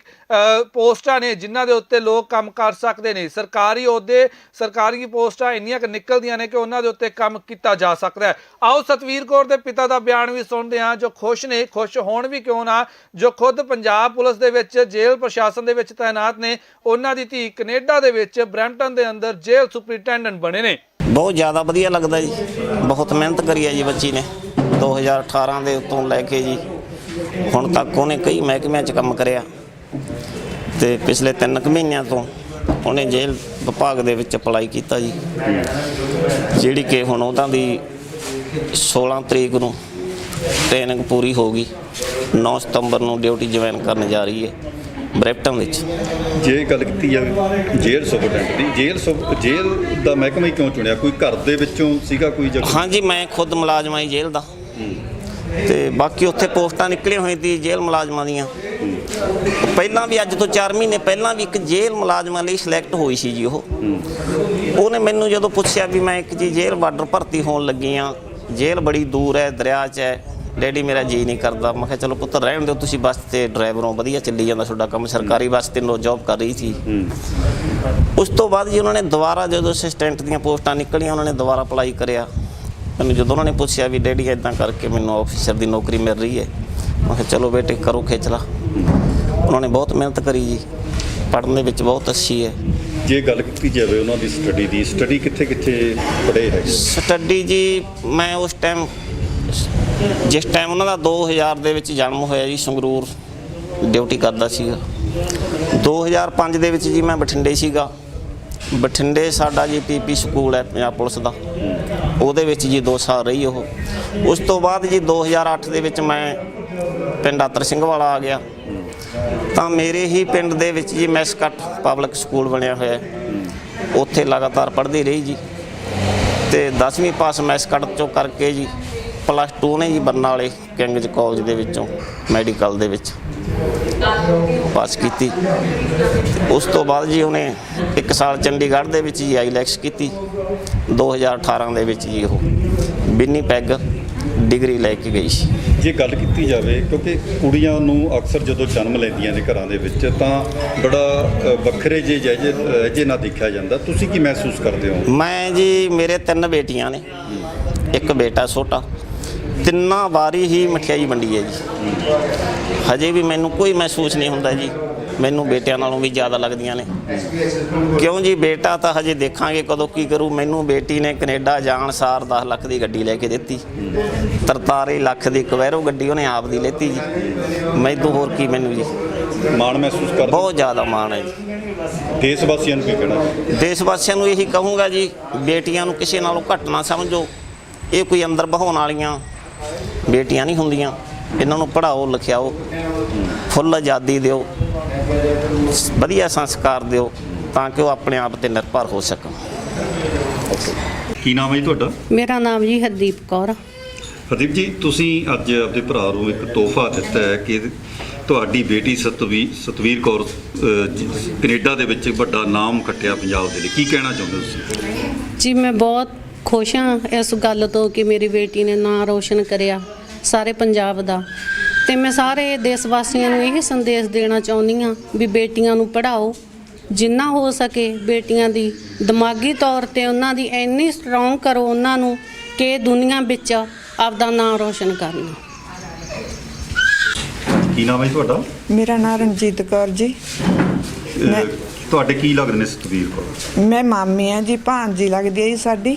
ਪੋਸਟਾਂ ਨੇ ਜਿਨ੍ਹਾਂ ਦੇ ਉੱਤੇ ਲੋਕ ਕੰਮ ਕਰ ਸਕਦੇ ਨੇ। ਸਰਕਾਰੀ ਅਹੁਦੇ, ਸਰਕਾਰੀ ਪੋਸਟਾਂ ਇੰਨੀਆਂ ਕਿ ਨਿਕਲਦੀਆਂ ਨੇ ਕਿ ਉਹਨਾਂ ਦੇ ਉੱਤੇ ਕੰਮ ਕੀਤਾ ਜਾ ਸਕਦਾ ਹੈ। ਆਓ ਸਤਵੀਰ ਕੌਰ ਦੇ ਪਿਤਾ ਦਾ ਬਿਆਨ ਵੀ ਸੁਣਦੇ ਹਾਂ, ਜੋ ਖੁਸ਼ ਨੇ, ਖੁਸ਼ ਹੋਣ ਵੀ ਕਿਉਂ ਨਾ, ਜੋ ਖੁਦ ਪੰਜਾਬ ਪੁਲਿਸ ਦੇ ਵਿੱਚ, ਜੇਲ੍ਹ ਪ੍ਰਸ਼ਾਸਨ ਦੇ ਵਿੱਚ ਤਾਇਨਾਤ ਨੇ, ਉਹਨਾਂ ਦੀ ਧੀ ਕੈਨੇਡਾ ਦੇ ਵਿੱਚ ਬਰੈਂਪਟਨ ਦੇ ਅੰਦਰ ਜੇਲ੍ਹ ਸੁਪਰੀਟੈਂਡੈਂਟ ਬਣੇ ਨੇ। ਬਹੁਤ ਜ਼ਿਆਦਾ ਵਧੀਆ ਲੱਗਦਾ ਜੀ। ਬਹੁਤ ਮਿਹਨਤ ਕਰੀ ਹੈ ਜੀ ਬੱਚੀ ਨੇ। 2018 ਦੇ ਉੱਤੋਂ ਲੈ ਕੇ ਜੀ, ਹੁਣ ਤੱਕ ਉਹਨੇ ਕਈ ਮਹਿਕਮਿਆਂ 'ਚ ਕੰਮ ਕਰਿਆ। ਤੇ ਪਿਛਲੇ 3 ਕੁ ਮਹੀਨਿਆਂ ਤੋਂ ਉਹਨੇ ਜੇਲ੍ਹ ਵਿਭਾਗ ਦੇ ਵਿੱਚ ਅਪਲਾਈ ਕੀਤਾ ਜੀ। ਜਿਹੜੀ ਕਿ ਹੁਣ ਉਹਨਾਂ ਦੀ 16 ਤਰੀਕ ਨੂੰ ਟ੍ਰੇਨਿੰਗ ਪੂਰੀ ਹੋ ਗਈ। 9 ਸਤੰਬਰ ਨੂੰ ਡਿਊਟੀ ਜੁਆਇਨ ਕਰਨ ਜਾ ਰਹੀ ਹੈ ਬ੍ਰੈਪਟਨ ਵਿੱਚ। ਜੇ ਗੱਲ ਕੀਤੀ ਜਾਵੇ ਜੇਲ੍ਹ ਸੁਪਰਡੈਂਟ ਦੀ ਜੇਲ੍ਹ ਸੁਪ- ਜੇਲ੍ਹ ਦਾ ਮਹਿਕਮਾ ਹੀ ਕਿਉਂ ਚੁਣਿਆ? ਕੋਈ ਘਰ ਦੇ ਵਿੱਚੋਂ ਸੀਗਾ ਕੋਈ ਜਗ੍ਹਾ ਹਾਂਜੀ ਮੈਂ ਖੁਦ ਮੁਲਾਜ਼ਮ ਆਈ ਜੇਲ੍ਹ ਦਾ। ਤੇ ਬਾਕੀ ਉੱਥੇ ਪੋਸਟਾਂ ਨਿਕਲੀਆਂ ਹੋਈਆਂ ਸੀ ਜੇਲ੍ਹ ਮੁਲਾਜ਼ਮਾਂ ਦੀਆਂ। ਪਹਿਲਾਂ ਵੀ ਅੱਜ ਤੋਂ 4 ਮਹੀਨੇ ਪਹਿਲਾਂ ਵੀ ਇੱਕ ਜੇਲ੍ਹ ਮੁਲਾਜ਼ਮਾਂ ਲਈ ਸਿਲੈਕਟ ਹੋਈ ਸੀ ਜੀ ਉਹ। ਉਹਨੇ ਮੈਨੂੰ ਜਦੋਂ ਪੁੱਛਿਆ ਵੀ ਮੈਂ ਇੱਕ ਜੀ ਜੇਲ੍ਹ ਬਾਰਡਰ ਭਰਤੀ ਹੋਣ ਲੱਗੀ ਆ, ਜੇਲ੍ਹ ਬੜੀ ਦੂਰ ਹੈ, ਦਰਿਆ 'ਚ ਹੈ, ਡੈਡੀ ਮੇਰਾ ਜੀ ਨਹੀਂ ਕਰਦਾ। ਮੈਂ ਕਿਹਾ ਚਲੋ ਪੁੱਤਰ ਰਹਿਣ ਦਿਓ ਤੁਸੀਂ ਬੱਸ ਤੇ ਡਰਾਈਵਰੋਂ ਵਧੀਆ ਚੱਲੀ ਜਾਂਦਾ ਤੁਹਾਡਾ ਕੰਮ। ਸਰਕਾਰੀ ਬੱਸ ਤੇ ਨੋ ਜੌਬ ਕਰ ਰਹੀ ਸੀ। ਉਸ ਤੋਂ ਬਾਅਦ ਜੀ ਉਹਨਾਂ ਨੇ ਦੁਬਾਰਾ ਜਦੋਂ ਅਸਿਸਟੈਂਟ ਦੀਆਂ ਪੋਸਟਾਂ ਨਿਕਲੀਆਂ, ਉਹਨਾਂ ਨੇ ਦੁਬਾਰਾ ਅਪਲਾਈ ਕਰਿਆ। ਮੈਨੂੰ ਜਦੋਂ ਉਹਨਾਂ ਨੇ ਪੁੱਛਿਆ ਵੀ ਡੈਡੀ ਇਦਾਂ ਕਰਕੇ ਮੈਨੂੰ ਆਫੀਸਰ ਦੀ ਨੌਕਰੀ ਮਿਲ ਰਹੀ ਹੈ। ਮੈਂ ਕਿਹਾ ਚਲੋ ਬੇਟੇ ਕਰੋ ਖੇਚਲਾ ਉਹਨਾਂ ਨੇ ਬਹੁਤ ਮਿਹਨਤ ਕਰੀ ਜੀ। ਪੜ੍ਹਨ ਦੇ ਵਿੱਚ ਬਹੁਤ ਅੱਛੀ ਹੈ। ਜੇ ਗੱਲ ਕੀਤੀ ਜਾਵੇ ਉਹਨਾਂ ਦੀ ਸਟੱਡੀ ਦੀ ਸਟੱਡੀ ਕਿੱਥੇ ਕਿੱਥੇ ਪੜ੍ਹੇ ਹੈਗੇ? ਸਟੱਡੀ ਜੀ ਮੈਂ ਉਸ ਟਾਈਮ ਜਿਸ ਟਾਈਮ ਉਹਨਾਂ ਦਾ 2000 ਦੇ ਵਿੱਚ ਜਨਮ ਹੋਇਆ ਜੀ ਸੰਗਰੂਰ ਡਿਊਟੀ ਕਰਦਾ ਸੀਗਾ। 2005 ਦੇ ਵਿੱਚ ਜੀ ਮੈਂ ਬਠਿੰਡੇ ਸੀਗਾ। ਬਠਿੰਡੇ ਸਾਡਾ ਜੀ ਪੀਪੀ ਸਕੂਲ ਹੈ ਪੰਜਾਬ ਪੁਲਿਸ ਦਾ। ਉਹਦੇ ਵਿੱਚ ਜੀ 2 ਸਾਲ ਰਹੀ ਉਹ। ਉਸ ਤੋਂ ਬਾਅਦ ਜੀ 2008 ਦੇ ਵਿੱਚ ਮੈਂ ਪਿੰਡ ਆਤਰ ਸਿੰਘ ਵਾਲਾ ਆ ਗਿਆ। ਤਾਂ ਮੇਰੇ ਹੀ ਪਿੰਡ ਦੇ ਵਿੱਚ ਜੀ ਮੈਸਕਟ ਪਬਲਿਕ ਸਕੂਲ ਬਣਿਆ ਹੋਇਆ ਉੱਥੇ ਲਗਾਤਾਰ ਪੜ੍ਹਦੀ ਰਹੀ ਜੀ। ਤੇ 10ਵੀਂ ਪਾਸ ਮੈਸਕਟ ਚੋਂ ਕਰਕੇ ਜੀ ਪਲੱਸ 2 ਨੇ ਜੀ ਬਰਨਾਲੇ ਕਿੰਗਜ਼ ਕਾਲਜ ਦੇ ਵਿੱਚੋਂ ਮੈਡੀਕਲ ਦੇ ਵਿੱਚ। ਪਾਸ ਕੀਤੀ। ਉਸ ਤੋਂ ਬਾਅਦ ਜੀ ਉਹਨੇ 1 ਸਾਲ ਚੰਡੀਗੜ੍ਹ ਦੇ ਵਿੱਚ ਜੀ ਆਈਲੈਕਸ ਕੀਤੀ। 2018 ਦੇ ਵਿੱਚ ਜੀ ਉਹ ਬਿੰਨੀ ਪੈਗ ਡਿਗਰੀ ਲੈ ਕੇ ਗਈ ਸੀ। ਜੇ ਗੱਲ ਕੀਤੀ ਜਾਵੇ ਕਿਉਂਕਿ ਕੁੜੀਆਂ ਨੂੰ ਅਕਸਰ ਜਦੋਂ ਜਨਮ ਲੈਂਦੀਆਂ ਨੇ ਘਰਾਂ ਦੇ ਵਿੱਚ ਤਾਂ ਬੜਾ ਵੱਖਰੇ ਜੇ ਜਿਹੇ ਜੇ ਨਾ ਦੇਖਿਆ ਜਾਂਦਾ। ਤੁਸੀਂ ਕੀ ਮਹਿਸੂਸ ਕਰਦੇ ਹੋ? ਮੈਂ ਜੀ ਮੇਰੇ ਤਿੰਨ ਬੇਟੀਆਂ ਨੇ। ਇੱਕ ਬੇਟਾ ਛੋਟਾ ਤਿੰਨਾਂ ਵਾਰੀ ਹੀ ਮਠਿਆਈ ਵੰਡੀ ਹੈ ਜੀ। ਹਜੇ ਵੀ ਮੈਨੂੰ ਕੋਈ ਮਹਿਸੂਸ ਨਹੀਂ ਹੁੰਦਾ ਜੀ। ਮੈਨੂੰ ਬੇਟਿਆਂ ਨਾਲੋਂ ਵੀ ਜ਼ਿਆਦਾ ਲੱਗਦੀਆਂ ਨੇ। ਕਿਉਂ ਜੀ? ਬੇਟਾ ਤਾਂ ਹਜੇ ਦੇਖਾਂਗੇ ਕਦੋਂ ਕੀ ਕਰੂ। ਮੈਨੂੰ ਬੇਟੀ ਨੇ ਕੈਨੇਡਾ ਜਾਣ ਸਾਰ 10 ਲੱਖ ਦੀ ਗੱਡੀ ਲੈ ਕੇ ਦਿੱਤੀ। 43 ਲੱਖ ਦੀ ਕਵੈਰੋ ਗੱਡੀ ਉਹਨੇ ਆਪ ਦੀ ਲੈਤੀ ਜੀ। ਮੈਨੂੰ ਹੋਰ ਕੀ ਮੈਨੂੰ ਜੀ। ਮਾਣ ਮਹਿਸੂਸ ਕਰਦੇ ਹੋ? ਬਹੁਤ ਜ਼ਿਆਦਾ ਮਾਣ ਹੈ ਜੀ। ਦੇਸ਼ ਵਾਸੀਆਂ ਨੂੰ ਕੀ ਕਹਿਣਾ ਦੇਸ਼ ਵਾਸੀਆਂ ਨੂੰ ਇਹੀ ਕਹੂੰਗਾ ਜੀ ਬੇਟੀਆਂ ਨੂੰ ਕਿਸੇ ਨਾਲੋਂ ਘੱਟ ਨਾ ਸਮਝੋ। ਇਹ ਕੋਈ ਅੰਦਰ ਬਹਾਉਣ ਵਾਲੀਆਂ ਬੇਟੀਆਂ ਨਹੀਂ ਹੁੰਦੀਆਂ। ਇਹਨਾਂ ਨੂੰ ਪੜ੍ਹਾਓ ਲਿਖਾਓ ਫੁੱਲ ਆਜ਼ਾਦੀ ਦਿਓ। ਵਧੀਆ ਸੰਸਕਾਰ ਦਿਓ ਤਾਂ ਕਿ ਉਹ ਆਪਣੇ ਆਪ ਤੇ ਨਿਰਭਰ ਹੋ ਸਕਣ। ਕੀ ਨਾਮ ਹੈ ਜੀ ਤੁਹਾਡਾ? ਮੇਰਾ ਨਾਮ ਜੀ ਹਰਦੀਪ ਕੌਰ। ਆ। ਹਰਦੀਪ ਜੀ ਤੁਸੀਂ ਅੱਜ ਆਪਣੇ ਭਰਾ ਨੂੰ ਇੱਕ ਤੋਹਫਾ ਦਿੱਤਾ ਹੈ ਕਿ ਤੁਹਾਡੀ ਬੇਟੀ ਸਤਵੀਰ ਸਤਵੀਰ ਕੌਰ ਅ, ਜ- ਕੈਨੇਡਾ ਦੇ ਵਿੱਚ ਵੱਡਾ ਨਾਮ ਖੱਟਿਆ ਪੰਜਾਬ ਦੇ ਲਈ। ਕੀ ਕਹਿਣਾ ਚਾਹੁੰਦੇ ਹੋ ਤੁਸੀਂ? ਜੀ ਮੈਂ ਬਹੁਤ ਖੁਸ਼ ਹਾਂ ਇਸ ਗੱਲ ਤੋਂ ਕਿ ਮੇਰੀ ਬੇਟੀ ਨੇ ਨਾਂ ਰੋਸ਼ਨ ਕਰਿਆ ਸਾਰੇ ਪੰਜਾਬ ਦਾ। ਤੇ ਮੈਂ ਸਾਰੇ ਦੇਸ਼ ਵਾਸੀਆਂ ਨੂੰ ਇਹ ਸੰਦੇਸ਼ ਦੇਣਾ ਚਾਹੁੰਦੀ ਹਾਂ ਵੀ ਬੇਟੀਆਂ ਨੂੰ ਪੜ੍ਹਾਓ ਜਿੰਨਾ ਹੋ ਸਕੇ ਬੇਟੀਆਂ ਦੀ। ਦਿਮਾਗੀ ਤੌਰ ਤੇ ਉਹਨਾਂ ਦੀ ਇੰਨੀ ਸਟਰੋਂਗ ਕਰੋ ਉਹਨਾਂ ਨੂੰ ਕਿ ਦੁਨੀਆ ਵਿੱਚ ਆਪਦਾ ਨਾਂ ਰੋਸ਼ਨ ਕਰਨ। ਕੀ ਨਾਮ ਹੈ ਜੀ ਤੁਹਾਡਾ? ਮੇਰਾ ਨਾਮ ਰਣਜੀਤ ਕੌਰ ਜੀ। ਮੈਂ- ਤੁਹਾਡੇ ਕੀ ਲੱਗਦੇ ਨੇ ਸਤਵੀਰ ਕੌਰ? ਮੈਂ ਮਾਮੀ ਆ ਜੀ ਭਾਂਜੀ ਲੱਗਦੀ ਹੈ ਜੀ ਸਾਡੀ।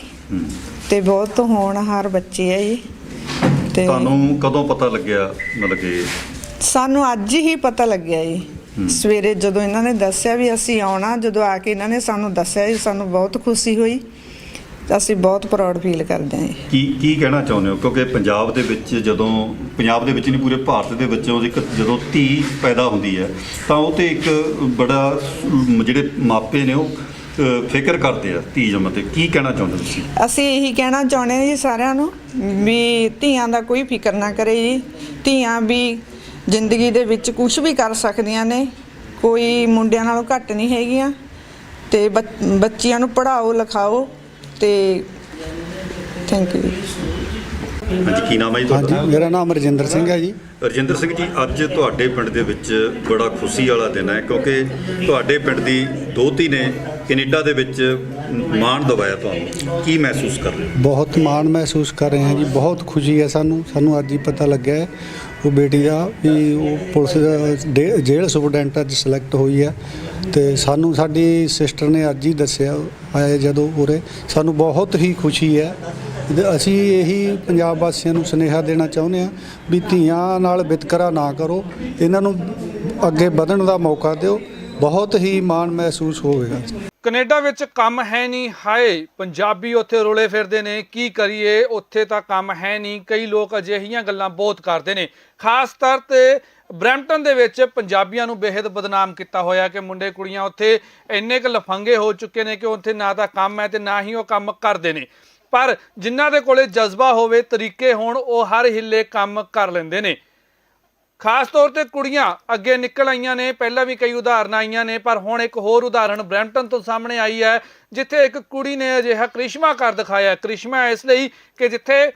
ਤੇ ਬਹੁਤ ਹੋਣਹਾਰ ਬੱਚੀ ਹੈ ਜੀ। ਤੇ ਤੁਹਾਨੂੰ ਕਦੋਂ ਪਤਾ ਲੱਗਿਆ ਮਤਲਬ ਕਿ ਸਾਨੂੰ ਅੱਜ ਹੀ ਪਤਾ ਲੱਗਿਆ ਜੀ। ਸਵੇਰੇ ਜਦੋਂ ਇਹਨਾਂ ਨੇ ਦੱਸਿਆ ਵੀ ਅਸੀਂ ਆਉਣਾ ਜਦੋਂ ਆ ਕੇ ਇਹਨਾਂ ਨੇ ਸਾਨੂੰ ਦੱਸਿਆ ਜੀ ਸਾਨੂੰ ਬਹੁਤ ਖੁਸ਼ੀ ਹੋਈ। ਅਸੀਂ ਬਹੁਤ ਪ੍ਰਾਊਡ ਫੀਲ ਕਰਦੇ ਹਾਂ ਕੀ ਕੀ ਕਹਿਣਾ ਚਾਹੁੰਦੇ ਹੋ? ਕਿਉਂਕਿ ਪੰਜਾਬ ਦੇ ਵਿੱਚ ਜਦੋਂ ਪੰਜਾਬ ਦੇ ਵਿੱਚ ਨਹੀਂ ਪੂਰੇ ਭਾਰਤ ਦੇ ਵਿੱਚੋਂ ਇੱਕ ਜਦੋਂ ਧੀ ਪੈਦਾ ਹੁੰਦੀ ਹੈ ਤਾਂ ਉਹ ਤੇ ਇੱਕ ਬੜਾ ਜਿਹੜੇ ਮਾਪੇ ਨੇ ਉਹ ਫਿਕਰ ਕਰਦੇ ਆ ਧੀ ਜੰਮਣ ਤੇ। ਕੀ ਕਹਿਣਾ ਚਾਹੁੰਦੇ ਤੁਸੀਂ? ਅਸੀਂ ਇਹੀ ਕਹਿਣਾ ਚਾਹੁੰਦੇ ਹਾਂ ਜੀ ਸਾਰਿਆਂ ਨੂੰ ਵੀ ਧੀਆਂ ਦਾ ਕੋਈ ਫਿਕਰ ਨਾ ਕਰੇ ਜੀ। ਧੀਆਂ ਵੀ ਜ਼ਿੰਦਗੀ ਦੇ ਵਿੱਚ ਕੁਝ ਵੀ ਕਰ ਸਕਦੀਆਂ ਨੇ ਕੋਈ ਮੁੰਡਿਆਂ ਨਾਲੋਂ ਘੱਟ ਨਹੀਂ ਹੈਗੀਆਂ। ਤੇ ਬੱਚ- ਬੱਚਿਆਂ ਨੂੰ ਪੜ੍ਹਾਓ ਲਿਖਾਓ ਤੇ ਥੈਂਕ ਯੂ ਹਾਂਜੀ ਕੀ ਨਾਮ ਹੈ ਜੀ ਹਾਂਜੀ ਤੁਹਾਡਾ ਮੇਰਾ ਨਾਮ ਰਜਿੰਦਰ ਸਿੰਘ ਹੈ ਜੀ। ਰਜਿੰਦਰ ਸਿੰਘ ਜੀ ਅੱਜ ਤੁਹਾਡੇ ਪਿੰਡ ਦੇ ਵਿੱਚ ਬੜਾ ਖੁਸ਼ੀ ਵਾਲਾ ਦਿਨ ਹੈ ਕਿਉਂਕਿ ਤੁਹਾਡੇ ਪਿੰਡ ਦੀ ਦੋਤੀ ਨੇ ਕੈਨੇਡਾ ਦੇ ਵਿੱਚ ਮਾਣ ਦਵਾਇਆ ਤੁਹਾਨੂੰ। ਕੀ ਮਹਿਸੂਸ ਕਰ ਰਹੇ ਹੋ? ਬਹੁਤ ਮਾਣ ਮਹਿਸੂਸ ਕਰ ਰਹੇ ਹਾਂ ਜੀ ਬਹੁਤ ਖੁਸ਼ੀ ਹੈ ਸਾਨੂੰ। ਸਾਨੂੰ ਅੱਜ ਹੀ ਪਤਾ ਲੱਗਾ ਹੈ ਉਹ ਬੇਟੀ ਦਾ ਵੀ ਉਹ ਪੁਲਿਸ ਦਾ ਡੇ- ਜੇਲ੍ਹ ਸੁਪਰਡੈਂਟ ਅੱਜ ਸਿਲੈਕਟ ਹੋਈ ਹੈ। ਤੇ ਸਾਨੂੰ ਸਾਡੀ ਸਿਸਟਰ ਨੇ ਅੱਜ ਹੀ ਦੱਸਿਆ ਆਏ ਜਦੋਂ ਉਰੇ। ਸਾਨੂੰ ਬਹੁਤ ਹੀ ਖੁਸ਼ੀ ਹੈ। ਅਸੀਂ ਇਹੀ ਪੰਜਾਬ ਵਾਸੀਆਂ ਨੂੰ ਸੁਨੇਹਾ ਦੇਣਾ ਚਾਹੁੰਦੇ ਹਾਂ ਵੀ ਧੀਆਂ ਨਾਲ ਵਿਤਕਰਾ ਨਾ ਕਰੋ। ਇਹਨਾਂ ਨੂੰ ਅੱਗੇ ਵਧਣ ਦਾ ਮੌਕਾ ਦਿਓ। ਬਹੁਤ ਹੀ ਮਾਣ ਮਹਿਸੂਸ ਹੋਵੇਗਾ। ਕੈਨੇਡਾ ਵਿੱਚ ਕੰਮ ਹੈ ਨਹੀਂ, ਹਾਏ, ਪੰਜਾਬੀ ਉੱਥੇ ਰੋਲੇ ਫਿਰਦੇ ਨੇ, ਕੀ ਕਰੀਏ? ਉੱਥੇ ਤਾਂ ਕੰਮ ਹੈ ਨਹੀਂ। ਕਈ ਲੋਕ ਅਜਿਹੀਆਂ ਗੱਲਾਂ ਬਹੁਤ ਕਰਦੇ ਨੇ। ਖਾਸ ਤੌਰ ਤੇ ਬਰੈਂਪਟਨ ਦੇ ਵਿੱਚ ਪੰਜਾਬੀਆਂ ਨੂੰ ਬੇहद ਬਦਨਾਮ ਕੀਤਾ ਹੋਇਆ ਕਿ ਮੁੰਡੇ ਕੁੜੀਆਂ ਉੱਥੇ ਇੰਨੇ ਕੁ ਲਫੰਗੇ ਹੋ ਚੁੱਕੇ ਨੇ ਕਿ ਉੱਥੇ ਨਾ ਤਾਂ ਕੰਮ ਹੈ ਤੇ ਨਾ ਹੀ ਉਹ ਕੰਮ ਕਰਦੇ ਨੇ। ਪਰ ਜਿਨ੍ਹਾਂ ਦੇ ਕੋਲੇ ਜਜ਼ਬਾ ਹੋਵੇ, ਤਰੀਕੇ ਹੋਣ, ਉਹ ਹਰ ਹਿੱਲੇ ਕੰਮ ਕਰ ਲੈਂਦੇ ਨੇ। ਖਾਸ ਤੌਰ ਤੇ ਕੁੜੀਆਂ ਅੱਗੇ ਨਿਕਲ ਆਈਆਂ ਨੇ, ਪਹਿਲਾਂ ਵੀ ਕਈ ਉਦਾਹਰਨਾਂ ਆਈਆਂ ਨੇ, ਪਰ ਹੁਣ ਇੱਕ ਹੋਰ ਉਦਾਹਰਣ ਬਰੈਂਪਟਨ ਤੋਂ ਸਾਹਮਣੇ ਆਈ ਹੈ, ਜਿੱਥੇ ਇੱਕ ਕੁੜੀ ਨੇ ਅਜਿਹਾ ਕ੍ਰਿਸ਼ਮਾ ਕਰ ਦਿਖਾਇਆ। ਕ੍ਰਿਸ਼ਮਾ ਇਸ ਲਈ ਕਿ ਜਿੱਥੇ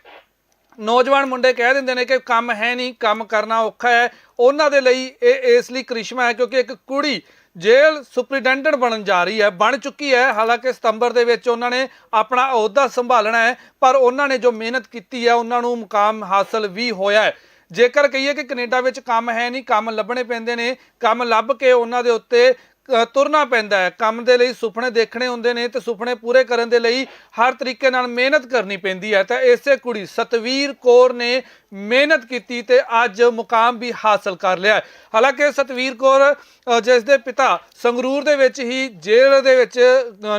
ਨੌਜਵਾਨ ਮੁੰਡੇ ਕਹਿ ਦਿੰਦੇ ਨੇ ਕਿ ਕੰਮ ਹੈ ਨਹੀਂ, ਕੰਮ ਕਰਨਾ ਔਖਾ ਹੈ ਉਹਨਾਂ ਦੇ ਲਈ ਇਹ ਇਸ ਲਈ ਕ੍ਰਿਸ਼ਮਾ ਹੈ ਕਿਉਂਕਿ ਇੱਕ ਕੁੜੀ ਜੇਲ੍ਹ ਸੁਪਰੀਡੈਂਟੈਂਟ ਬਣਨ ਜਾ ਰਹੀ ਹੈ, ਬਣ ਚੁੱਕੀ ਹੈ। ਹਾਲਾਂਕਿ ਸਤੰਬਰ ਦੇ ਵਿੱਚ ਉਹਨਾਂ ਨੇ ਆਪਣਾ ਅਹੁਦਾ ਸੰਭਾਲਣਾ ਹੈ, ਪਰ ਉਹਨਾਂ ਨੇ ਜੋ ਮਿਹਨਤ ਕੀਤੀ ਹੈ, ਉਹਨਾਂ ਨੂੰ ਮੁਕਾਮ ਹਾਸਲ ਵੀ ਹੋਇਆ ਹੈ। ਜੇਕਰ ਕਹੀਏ ਕਿ ਕੈਨੇਡਾ ਵਿੱਚ ਕੰਮ ਹੈ ਨਹੀਂ, ਕੰਮ ਲੱਭਣੇ ਪੈਂਦੇ ਨੇ, ਕੰਮ ਲੱਭ ਕੇ ਉਹਨਾਂ ਦੇ ਉੱਤੇ ਤੁਰਨਾ ਪੈਂਦਾ ਹੈ। ਕੰਮ ਦੇ ਲਈ ਸੁਪਨੇ ਦੇਖਣੇ ਹੁੰਦੇ ਨੇ ਤੇ ਸੁਪਨੇ ਪੂਰੇ ਕਰਨ ਦੇ ਲਈ ਹਰ ਤਰੀਕੇ ਨਾਲ ਮਿਹਨਤ ਕਰਨੀ ਪੈਂਦੀ ਹੈ। ਤਾਂ ਇਸੇ ਕੁੜੀ ਸਤਵੀਰ ਕੌਰ ਨੇ ਮਿਹਨਤ ਕੀਤੀ ਤੇ ਅੱਜ ਮੁਕਾਮ ਵੀ ਹਾਸਲ ਕਰ ਲਿਆ ਹਾਲਾਂਕਿ ਸਤਵੀਰ ਕੌਰ ਜਿਸ ਦੇ ਪਿਤਾ ਸੰਗਰੂਰ ਦੇ ਵਿੱਚ ਹੀ ਜੇਲ੍ਹ ਦੇ ਵਿੱਚ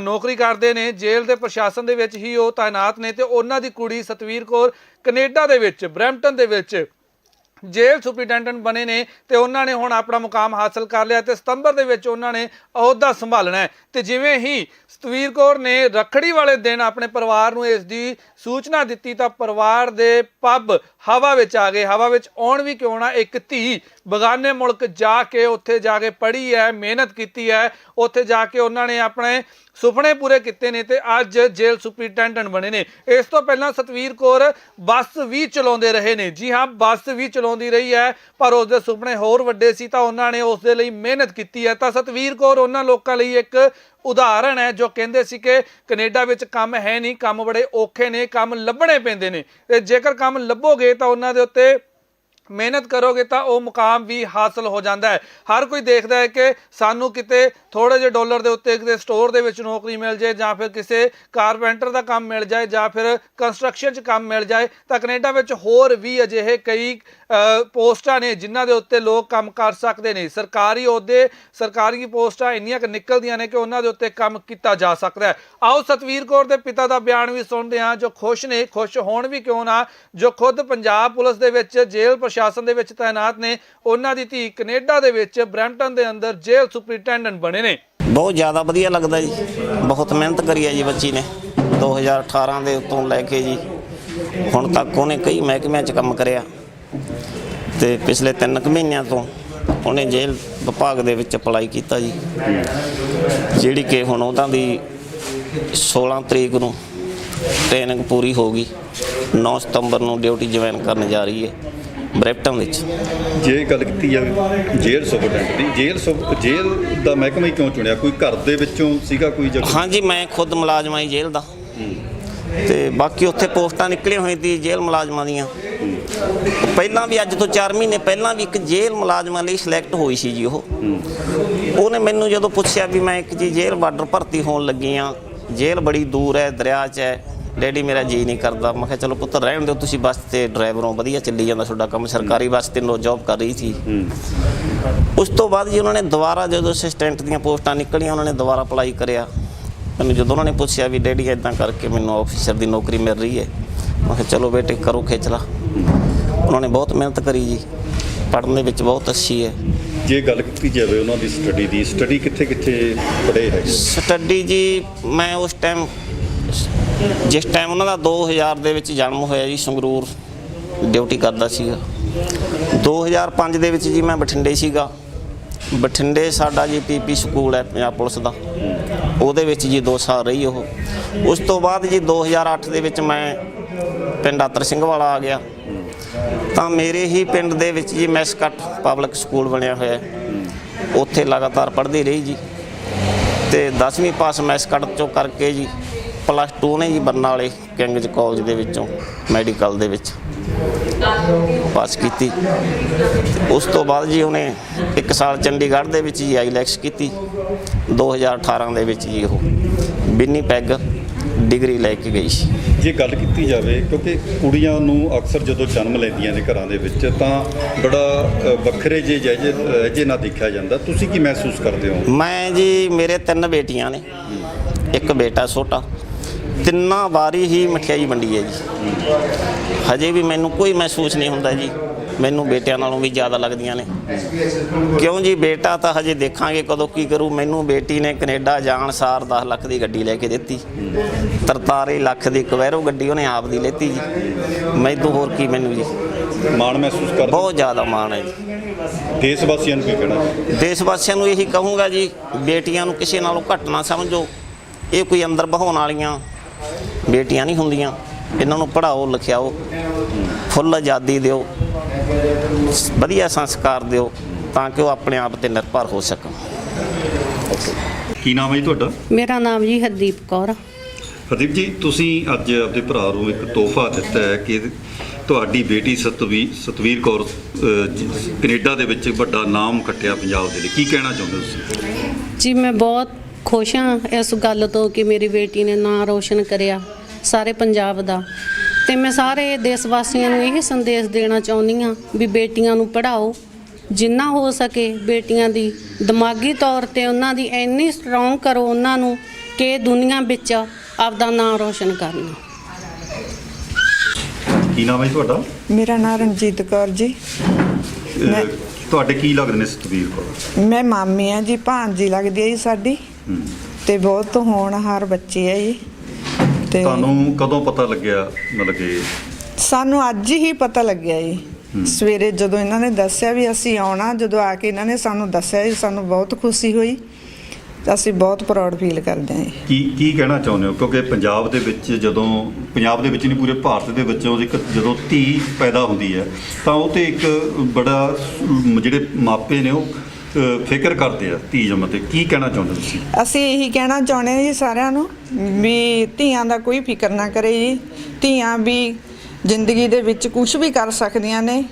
ਨੌਕਰੀ ਕਰਦੇ ਨੇ, ਜੇਲ੍ਹ ਦੇ ਪ੍ਰਸ਼ਾਸਨ ਦੇ ਵਿੱਚ ਹੀ ਉਹ ਤਾਇਨਾਤ ਨੇ ਤੇ ਉਹਨਾਂ ਦੀ ਕੁੜੀ ਸਤਵੀਰ ਕੌਰ ਕੈਨੇਡਾ ਦੇ ਵਿੱਚ, ਬਰੈਂਪਟਨ ਦੇ ਵਿੱਚ ਜੇਲ੍ਹ ਸੁਪਰੀਡੈਂਟੈਂਟ ਬਣੇ ਨੇ ਤੇ ਉਹਨਾਂ ਨੇ ਹੁਣ ਆਪਣਾ ਮੁਕਾਮ ਹਾਸਲ ਕਰ ਲਿਆ ਤੇ ਸਤੰਬਰ ਦੇ ਵਿੱਚ ਉਹਨਾਂ ਨੇ ਅਹੁਦਾ ਸੰਭਾਲਣਾ ਤੇ ਜਿਵੇਂ ਹੀ ਸਤਵੀਰ ਕੌਰ ਨੇ ਰੱਖੜੀ ਵਾਲੇ ਦਿਨ ਆਪਣੇ ਪਰਿਵਾਰ ਨੂੰ ਇਸ ਦੀ ਸੂਚਨਾ ਦਿੱਤੀ ਤਾਂ ਪਰਿਵਾਰ ਦੇ ਪੱਬ ਹਵਾ ਵਿੱਚ ਆ ਗਏ, ਹਵਾ ਵਿੱਚ ਆਉਣ ਵੀ ਕਿਉਂ ਨਾ ਇੱਕ ਧੀ ਬਗਾਨੇ ਮੁਲਕ ਜਾ ਕੇ ਉੱਥੇ ਜਾ ਕੇ ਪੜ੍ਹੀ ਹੈ, ਮਿਹਨਤ ਕੀਤੀ ਹੈ, ਉੱਥੇ ਜਾ ਕੇ ਉਹਨਾਂ ਨੇ ਆਪਣੇ ਸੁਪਨੇ ਪੂਰੇ ਕੀਤੇ ਨੇ ਤੇ ਅੱਜ ਜੇਲ੍ਹ ਸੁਪਰੀਟੈਂਡੈਂਟ ਬਣੇ ਨੇ। ਇਸ ਤੋਂ ਪਹਿਲਾਂ ਸਤਵੀਰ ਕੌਰ ਬੱਸ ਵੀ ਚਲਾਉਂਦੇ ਰਹੇ ਨੇ। ਜੀ ਹਾਂ, ਬੱਸ ਵੀ ਚਲਾਉਂਦੀ ਰਹੀ ਹੈ, ਪਰ ਉਸ ਦੇ ਸੁਪਨੇ ਹੋਰ ਵੱਡੇ ਸੀ ਤਾਂ ਉਹਨਾਂ ਨੇ ਉਸ ਦੇ ਲਈ ਮਿਹਨਤ ਕੀਤੀ ਹੈ। ਤਾਂ ਸਤਵੀਰ ਕੌਰ ਉਹਨਾਂ ਲੋਕਾਂ ਲਈ ਇੱਕ ਉਦਾਹਰਣ ਹੈ ਜੋ ਕਹਿੰਦੇ ਸੀ ਕਿ ਕੈਨੇਡਾ ਵਿੱਚ ਕੰਮ ਹੈ ਨਹੀਂ, ਕੰਮ ਬੜੇ ਔਖੇ ਨੇ, ਕੰਮ ਲੱਭਣੇ ਪੈਂਦੇ ਨੇ। ਤੇ ਜੇਕਰ ਕੰਮ ਲੱਭੋਗੇ ਤਾਂ ਉਹਨਾਂ ਦੇ ਉੱਤੇ ਮਿਹਨਤ ਕਰੋਗੇ ਤਾਂ ਉਹ ਮੁਕਾਮ ਵੀ ਹਾਸਲ ਹੋ ਜਾਂਦਾ ਹੈ। ਹਰ ਕੋਈ ਦੇਖਦਾ ਹੈ ਕਿ ਸਾਨੂੰ ਕਿਤੇ ਥੋੜੇ ਜਿਹੇ ਡਾਲਰ ਦੇ ਉੱਤੇ ਕਿਤੇ ਸਟੋਰ ਦੇ ਵਿੱਚ ਨੌਕਰੀ ਮਿਲ ਜਾਏ ਜਾਂ ਫਿਰ ਕਿਸੇ ਕਾਰਪੈਂਟਰ ਦਾ ਕੰਮ ਮਿਲ ਜਾਏ ਜਾਂ ਫਿਰ ਕੰਸਟਰਕਸ਼ਨ 'ਚ ਕੰਮ ਮਿਲ ਜਾਏ ਤਾਂ ਕੈਨੇਡਾ ਵਿੱਚ ਹੋਰ ਵੀ ਅਜਿਹੇ ਕਈ ਪੋਸਟਾਂ ਨੇ, ਜਿਨ੍ਹਾਂ ਦੇ ਉੱਤੇ ਲੋਕ ਕੰਮ ਕਰ ਸਕਦੇ ਨੇ। ਸਰਕਾਰੀ ਅਹੁਦੇ, ਸਰਕਾਰੀ ਪੋਸਟਾਂ ਇੰਨੀਆਂ ਕਿ ਨਿਕਲਦੀਆਂ ਨੇ ਕਿ ਉਹਨਾਂ ਦੇ ਉੱਤੇ ਕੰਮ ਕੀਤਾ ਜਾ ਸਕਦਾ ਹੈ। ਆਓ ਸਤਵੀਰ ਕੌਰ ਦੇ ਪਿਤਾ ਦਾ ਬਿਆਨ ਵੀ ਸੁਣਦੇ ਹਾਂ, ਜੋ ਖੁਸ਼ ਨੇ, ਖੁਸ਼ ਹੋਣ ਵੀ ਕਿਉਂ ਨਾ, ਜੋ ਖੁਦ ਪੰਜਾਬ ਪੁਲਿਸ ਦੇ ਵਿੱਚ, ਜੇਲ੍ਹ ਪ੍ਰਸ਼ਾਸਨ ਦੇ ਵਿੱਚ ਤਾਇਨਾਤ ਨੇ, ਉਹਨਾਂ ਦੀ ਧੀ ਕੈਨੇਡਾ ਦੇ ਵਿੱਚ, ਬਰੈਂਪਟਨ ਦੇ ਅੰਦਰ ਜੇਲ੍ਹ ਸੁਪਰੀਟੈਂਡੈਂਟ ਬਣੇ ਨੇ। ਬਹੁਤ ਜ਼ਿਆਦਾ ਵਧੀਆ ਲੱਗਦਾ ਜੀ। ਬਹੁਤ ਮਿਹਨਤ ਕਰੀ ਹੈ ਜੀ ਬੱਚੀ ਨੇ। 2018 ਦੇ ਉੱਤੋਂ ਲੈ ਕੇ ਜੀ, ਹੁਣ ਤੱਕ ਉਹਨੇ ਕਈ ਮਹਿਕਮਿਆਂ 'ਚ ਕੰਮ ਕਰਿਆ। ਤੇ ਪਿਛਲੇ 3 ਕੁ ਮਹੀਨਿਆਂ ਤੋਂ ਉਹਨੇ ਜੇਲ੍ਹ ਵਿਭਾਗ ਦੇ ਵਿੱਚ ਅਪਲਾਈ ਕੀਤਾ ਜੀ। ਜਿਹੜੀ ਕਿ ਹੁਣ ਉਹਨਾਂ ਦੀ 16 ਤਰੀਕ ਨੂੰ ਟ੍ਰੇਨਿੰਗ ਪੂਰੀ ਹੋ ਗਈ। 9 ਸਤੰਬਰ ਨੂੰ ਡਿਊਟੀ ਜੁਆਇਨ ਕਰਨ ਜਾ ਰਹੀ ਹੈ ਬ੍ਰੈਪਟਨ ਵਿੱਚ। ਜੇ ਗੱਲ ਕੀਤੀ ਜਾਵੇ ਜੇਲ੍ਹ ਸੁਪਰਡੈਂਟ ਦੀ ਜੇਲ੍ਹ ਸੁਪ- ਜੇਲ੍ਹ ਦਾ ਮਹਿਕਮਾ ਹੀ ਕਿਉਂ ਚੁਣਿਆ? ਕੋਈ ਘਰ ਦੇ ਵਿੱਚੋਂ ਸੀਗਾ ਕੋਈ ਜਗ੍ਹਾ ਹਾਂਜੀ ਮੈਂ ਖੁਦ ਮੁਲਾਜ਼ਮ ਆਈ ਜੇਲ੍ਹ ਦਾ। ਤੇ ਬਾਕੀ ਉੱਥੇ ਪੋਸਟਾਂ ਨਿਕਲੀਆਂ ਹੋਈਆਂ ਸੀ ਜੇਲ੍ਹ ਮੁਲਾਜ਼ਮਾਂ ਦੀਆਂ। ਪਹਿਲਾਂ ਵੀ ਅੱਜ ਤੋਂ 4 ਮਹੀਨੇ ਪਹਿਲਾਂ ਵੀ ਇੱਕ ਜੇਲ੍ਹ ਮੁਲਾਜ਼ਮਾਂ ਲਈ ਸਿਲੈਕਟ ਹੋਈ ਸੀ ਜੀ ਉਹ। ਉਹਨੇ ਮੈਨੂੰ ਜਦੋਂ ਪੁੱਛਿਆ ਵੀ ਮੈਂ ਇੱਕ ਜੀ ਜੇਲ੍ਹ ਬਾਰਡਰ ਭਰਤੀ ਹੋਣ ਲੱਗੀ ਆ ਜੇਲ੍ਹ ਬੜੀ ਦੂਰ ਹੈ ਦਰਿਆ 'ਚ ਹੈ ਡੈਡੀ ਮੇਰਾ ਜੀ ਨਹੀਂ ਕਰਦਾ। ਮੈਂ ਕਿਹਾ ਚਲੋ ਪੁੱਤਰ ਰਹਿਣ ਦਿਓ ਤੁਸੀਂ ਬੱਸ ਤੇ ਡਰਾਈਵਰੋਂ ਵਧੀਆ ਚੱਲੀ ਜਾਂਦਾ ਤੁਹਾਡਾ ਕੰਮ ਸਰਕਾਰੀ ਬੱਸ ਤੇ ਨੋ ਜੌਬ ਕਰ ਰਹੀ ਸੀ। ਉਸ ਤੋਂ ਬਾਅਦ ਜੀ ਉਹਨਾਂ ਨੇ ਦੁਬਾਰਾ ਜਦੋਂ ਅਸਿਸਟੈਂਟ ਦੀਆਂ ਪੋਸਟਾਂ ਨਿਕਲੀਆਂ ਉਹਨਾਂ ਨੇ ਦੁਬਾਰਾ ਅਪਲਾਈ ਕਰਿਆ। ਮੈਨੂੰ ਜਦੋਂ ਉਹਨਾਂ ਨੇ ਪੁੱਛਿਆ ਵੀ ਡੈਡੀ ਇਦਾਂ ਕਰਕੇ ਮੈਨੂੰ ਆਫੀਸਰ ਦੀ ਨੌਕਰੀ ਮਿਲ ਰਹੀ ਹੈ। ਮੈਂ ਕਿਹਾ ਚਲੋ ਬੇਟੇ ਕਰੋ ਖੇਚਲਾ ਉਹਨਾਂ ਨੇ ਬਹੁਤ ਮਿਹਨਤ ਕਰੀ ਜੀ। ਪੜ੍ਹਨ ਦੇ ਵਿੱਚ ਬਹੁਤ ਅੱਛੀ ਹੈ। ਜੇ ਗੱਲ ਕੀਤੀ ਜਾਵੇ ਉਹਨਾਂ ਦੀ ਸਟੱਡੀ ਦੀ ਸਟੱਡੀ ਕਿੱਥੇ ਕਿੱਥੇ ਪੜ੍ਹੇ ਹੈਗੇ? ਸਟੱਡੀ ਜੀ ਮੈਂ ਉਸ ਟਾਈਮ ਜਿਸ ਟਾਈਮ ਉਹਨਾਂ ਦਾ 2000 ਦੇ ਵਿੱਚ ਜਨਮ ਹੋਇਆ ਜੀ ਸੰਗਰੂਰ ਡਿਊਟੀ ਕਰਦਾ ਸੀਗਾ। 2005 ਦੇ ਵਿੱਚ ਜੀ ਮੈਂ ਬਠਿੰਡੇ ਸੀਗਾ। ਬਠਿੰਡੇ ਸਾਡਾ ਜੀ ਪੀਪੀ ਸਕੂਲ ਹੈ ਪੰਜਾਬ ਪੁਲਿਸ ਦਾ। ਉਹਦੇ ਵਿੱਚ ਜੀ 2 ਸਾਲ ਰਹੀ ਉਹ। ਉਸ ਤੋਂ ਬਾਅਦ ਜੀ 2008 ਦੇ ਵਿੱਚ ਮੈਂ ਪਿੰਡ ਆਤਰ ਸਿੰਘ ਵਾਲਾ ਆ ਗਿਆ। ਤਾਂ ਮੇਰੇ ਹੀ ਪਿੰਡ ਦੇ ਵਿੱਚ ਜੀ ਮੈਸਕਟ ਪਬਲਿਕ ਸਕੂਲ ਬਣਿਆ ਹੋਇਆ ਉੱਥੇ ਲਗਾਤਾਰ ਪੜ੍ਹਦੀ ਰਹੀ ਜੀ। ਤੇ 10ਵੀਂ ਪਾਸ ਮੈਸਕਟ ਚੋਂ ਕਰਕੇ ਜੀ ਪਲੱਸ 2 ਨੇ ਜੀ ਬਰਨਾਲੇ ਕਿੰਗਜ ਕਾਲਜ ਦੇ ਵਿੱਚੋਂ ਮੈਡੀਕਲ ਦੇ ਵਿੱਚ। ਪਾਸ ਕੀਤੀ। ਉਸ ਤੋਂ ਬਾਅਦ ਜੀ ਉਹਨੇ 1 ਸਾਲ ਚੰਡੀਗੜ੍ਹ ਦੇ ਵਿੱਚ ਜੀ ਆਈਲੈਕਸ ਕੀਤੀ। 2018 ਦੇ ਵਿੱਚ ਜੀ ਉਹ ਬਿੰਨੀ ਪੈਗ ਡਿਗਰੀ ਲੈ ਕੇ ਗਈ ਸੀ। ਜੇ ਗੱਲ ਕੀਤੀ ਜਾਵੇ ਕਿਉਂਕਿ ਕੁੜੀਆਂ ਨੂੰ ਅਕਸਰ ਜਦੋਂ ਜਨਮ ਲੈਂਦੀਆਂ ਨੇ ਘਰਾਂ ਦੇ ਵਿੱਚ ਤਾਂ ਬੜਾ ਵੱਖਰੇ ਜੇ ਜਿਹੇ ਜੇ ਨਾ ਦੇਖਿਆ ਜਾਂਦਾ। ਤੁਸੀਂ ਕੀ ਮਹਿਸੂਸ ਕਰਦੇ ਹੋ? ਮੈਂ ਜੀ ਮੇਰੇ ਤਿੰਨ ਬੇਟੀਆਂ ਨੇ। ਇੱਕ ਬੇਟਾ ਛੋਟਾ ਤਿੰਨਾਂ ਵਾਰੀ ਹੀ ਮਠਿਆਈ ਵੰਡੀ ਹੈ ਜੀ। ਹਜੇ ਵੀ ਮੈਨੂੰ ਕੋਈ ਮਹਿਸੂਸ ਨਹੀਂ ਹੁੰਦਾ ਜੀ। ਮੈਨੂੰ ਬੇਟਿਆਂ ਨਾਲੋਂ ਵੀ ਜ਼ਿਆਦਾ ਲੱਗਦੀਆਂ ਨੇ। ਕਿਉਂ ਜੀ? ਬੇਟਾ ਤਾਂ ਹਜੇ ਦੇਖਾਂਗੇ ਕਦੋਂ ਕੀ ਕਰੂ। ਮੈਨੂੰ ਬੇਟੀ ਨੇ ਕੈਨੇਡਾ ਜਾਣ ਸਾਰ 10 ਲੱਖ ਦੀ ਗੱਡੀ ਲੈ ਕੇ ਦਿੱਤੀ। 43 ਲੱਖ ਦੀ ਕਵੈਰੋ ਗੱਡੀ ਉਹਨੇ ਆਪ ਦੀ ਲੈਤੀ ਜੀ। ਮੈਨੂੰ ਹੋਰ ਕੀ ਮੈਨੂੰ ਜੀ? ਮਾਣ ਮਹਿਸੂਸ ਕਰਦੇ ਹੋ? ਬਹੁਤ ਜ਼ਿਆਦਾ ਮਾਣ ਹੈ ਜੀ। ਦੇਸ਼ ਵਾਸੀਆਂ ਨੂੰ ਕੀ ਕਹਿਣਾ ਦੇਸ਼ ਵਾਸੀਆਂ ਨੂੰ ਇਹੀ ਕਹੂੰਗਾ ਜੀ ਬੇਟੀਆਂ ਨੂੰ ਕਿਸੇ ਨਾਲੋਂ ਘੱਟ ਨਾ ਸਮਝੋ। ਇਹ ਕੋਈ ਅੰਦਰ ਬਹਾਉਣ ਵਾਲੀਆਂ ਬੇਟੀਆਂ ਨਹੀਂ ਹੁੰਦੀਆਂ। ਇਹਨਾਂ ਨੂੰ ਪੜ੍ਹਾਓ ਲਿਖਾਓ ਫੁੱਲ ਆਜ਼ਾਦੀ ਦਿਓ ਵਧੀਆ ਸੰਸਕਾਰ ਦਿਓ ਤਾਂ ਕਿ ਉਹ ਆਪਣੇ ਆਪ ਤੇ ਨਿਰਭਰ ਹੋ ਸਕਣ। ਕੀ ਨਾਮ ਹੈ ਜੀ ਤੁਹਾਡਾ? ਮੇਰਾ ਨਾਮ ਜੀ ਹਰਦੀਪ ਕੌਰ ਹਰਦੀਪ ਜੀ ਤੁਸੀਂ ਅੱਜ ਆਪਣੇ ਭਰਾ ਨੂੰ ਇੱਕ ਤੋਹਫਾ ਦਿੱਤਾ ਹੈ ਕਿ ਤੁਹਾਡੀ ਬੇਟੀ ਸਤਵੀਰ ਸਤਵੀਰ ਕੌਰ ਅ, ਜ- ਕੈਨੇਡਾ ਦੇ ਵਿੱਚ ਵੱਡਾ ਨਾਮ ਕੱਟਿਆ ਪੰਜਾਬ ਦੇ ਲਈ। ਕੀ ਕਹਿਣਾ ਚਾਹੁੰਦੇ ਹੋ ਤੁਸੀਂ? ਜੀ ਮੈਂ ਬਹੁਤ ਖੁਸ਼ ਹਾਂ ਇਸ ਗੱਲ ਤੋਂ ਕਿ ਮੇਰੀ ਬੇਟੀ ਨੇ ਨਾਂ ਰੋਸ਼ਨ ਕਰਿਆ ਸਾਰੇ ਪੰਜਾਬ ਦਾ। ਤੇ ਮੈਂ ਸਾਰੇ ਦੇਸ਼ ਵਾਸੀਆਂ ਨੂੰ ਇਹ ਸੰਦੇਸ਼ ਦੇਣਾ ਚਾਹੁੰਦੀ ਹਾਂ ਵੀ ਬੇਟੀਆਂ ਨੂੰ ਪੜ੍ਹਾਓ। ਜਿੰਨਾ ਹੋ ਸਕੇ ਬੇਟੀਆਂ ਦੀ ਦਿਮਾਗੀ ਤੌਰ ਤੇ ਉਹਨਾਂ ਦੀ ਇੰਨੀ ਸਟਰੋਂਗ ਕਰੋ ਉਹਨਾਂ ਨੂੰ ਕਿ ਦੁਨੀਆ ਵਿੱਚ ਆਪਦਾ ਨਾਂ ਰੋਸ਼ਨ ਕਰਨ। ਕੀ ਨਾਮ ਹੈ ਜੀ ਤੁਹਾਡਾ? ਮੇਰਾ ਨਾਮ ਰਣਜੀਤ ਕੌਰ ਜੀ। ਮੈਂ- ਤੁਹਾਡੇ ਕੀ ਲੱਗਦੇ ਨੇ ਸਤਵੀਰ ਕੌਰ? ਮੈਂ ਮਾਮੀ ਆ ਜੀ ਭਾਂਜੀ ਲੱਗਦੀ ਹੈ ਜੀ ਸਾਡੀ। ਤੇ ਬਹੁਤ ਹੋਣਹਾਰ ਬੱਚੀ ਹੈ ਜੀ। ਤੇ ਤੁਹਾਨੂੰ ਕਦੋਂ ਪਤਾ ਲੱਗਿਆ ਮਤਲਬ ਕਿ ਸਾਨੂੰ ਅੱਜ ਹੀ ਪਤਾ ਲੱਗਿਆ ਜੀ। ਸਵੇਰੇ ਜਦੋਂ ਇਹਨਾਂ ਨੇ ਦੱਸਿਆ ਵੀ ਅਸੀਂ ਆਉਣਾ ਜਦੋਂ ਆ ਕੇ ਇਹਨਾਂ ਨੇ ਸਾਨੂੰ ਦੱਸਿਆ ਜੀ ਸਾਨੂੰ ਬਹੁਤ ਖੁਸ਼ੀ ਹੋਈ। ਅਸੀਂ ਬਹੁਤ ਪ੍ਰਾਊਡ ਫੀਲ ਕਰਦੇ ਹਾਂ ਕੀ ਕੀ ਕਹਿਣਾ ਚਾਹੁੰਦੇ ਹੋ? ਕਿਉਂਕਿ ਪੰਜਾਬ ਦੇ ਵਿੱਚ ਜਦੋਂ ਪੰਜਾਬ ਦੇ ਵਿੱਚ ਨਹੀਂ ਪੂਰੇ ਭਾਰਤ ਦੇ ਵਿੱਚੋਂ ਇੱਕ ਜਦੋਂ ਧੀ ਪੈਦਾ ਹੁੰਦੀ ਹੈ ਤਾਂ ਉਹ ਤੇ ਇੱਕ ਬੜਾ ਜਿਹੜੇ ਮਾਪੇ ਨੇ ਉਹ ਫਿਕਰ ਕਰਦੇ ਆ ਧੀ ਜੰਮ ਤੇ। ਕੀ ਕਹਿਣਾ ਚਾਹੁੰਦੇ ਤੁਸੀਂ? ਅਸੀਂ ਇਹੀ ਕਹਿਣਾ ਚਾਹੁੰਦੇ ਹਾਂ ਜੀ ਸਾਰਿਆਂ ਨੂੰ ਵੀ ਧੀਆਂ ਦਾ ਕੋਈ ਫਿਕਰ ਨਾ ਕਰੇ ਜੀ। ਧੀਆਂ ਵੀ ਜ਼ਿੰਦਗੀ ਦੇ ਵਿੱਚ ਕੁਝ ਵੀ ਕਰ ਸਕਦੀਆਂ ਨੇ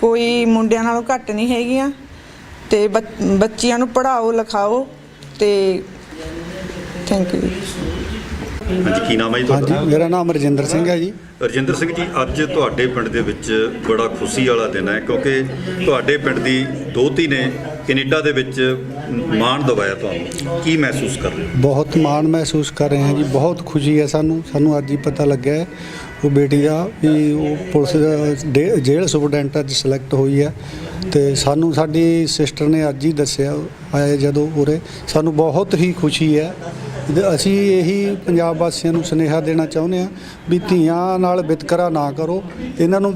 ਕੋਈ ਮੁੰਡਿਆਂ ਨਾਲੋਂ ਘੱਟ ਨਹੀਂ ਹੈਗੀਆਂ। ਤੇ ਬੱਚ- ਬੱਚੀਆਂ ਨੂੰ ਪੜ੍ਹਾਓ ਲਿਖਾਓ ਤੇ ਥੈਂਕ ਯੂ ਹਾਂਜੀ ਕੀ ਨਾਮ ਹੈ ਜੀ ਹਾਂਜੀ ਤੁਹਾਡਾ ਮੇਰਾ ਨਾਮ ਰਜਿੰਦਰ ਸਿੰਘ ਹੈ ਜੀ। ਰਜਿੰਦਰ ਸਿੰਘ ਜੀ ਅੱਜ ਤੁਹਾਡੇ ਪਿੰਡ ਦੇ ਵਿੱਚ ਬੜਾ ਖੁਸ਼ੀ ਵਾਲਾ ਦਿਨ ਹੈ ਕਿਉਂਕਿ ਤੁਹਾਡੇ ਪਿੰਡ ਦੀ ਦੋਤੀ ਨੇ ਕੈਨੇਡਾ ਦੇ ਵਿੱਚ ਮਾਣ ਦਿਵਾਇਆ ਤੁਹਾਨੂੰ। ਕੀ ਮਹਿਸੂਸ ਕਰ ਰਹੇ ਹੋ? ਬਹੁਤ ਮਾਣ ਮਹਿਸੂਸ ਕਰ ਰਹੇ ਹਾਂ ਜੀ ਬਹੁਤ ਖੁਸ਼ੀ ਹੈ ਸਾਨੂੰ। ਸਾਨੂੰ ਅੱਜ ਹੀ ਪਤਾ ਲੱਗਿਆ ਹੈ ਉਹ ਬੇਟੀ ਦਾ ਵੀ ਉਹ ਪੁਲਿਸ ਦਾ ਡੇ- ਜੇਲ੍ਹ ਸੁਪਰਡੈਂਟ ਅੱਜ ਸਿਲੈਕਟ ਹੋਈ ਹੈ। ਤੇ ਸਾਨੂੰ ਸਾਡੀ ਸਿਸਟਰ ਨੇ ਅੱਜ ਹੀ ਦੱਸਿਆ ਆਏ ਜਦੋਂ ਉਰੇ। ਸਾਨੂੰ ਬਹੁਤ ਹੀ ਖੁਸ਼ੀ ਹੈ। ਅਸੀਂ ਇਹੀ ਪੰਜਾਬ ਵਾਸੀਆਂ ਨੂੰ ਸੁਨੇਹਾ ਦੇਣਾ ਚਾਹੁੰਦੇ ਹਾਂ ਵੀ ਧੀਆਂ ਨਾਲ ਵਿਤਕਰਾ ਨਾ ਕਰੋ। ਇਹਨਾਂ ਨੂੰ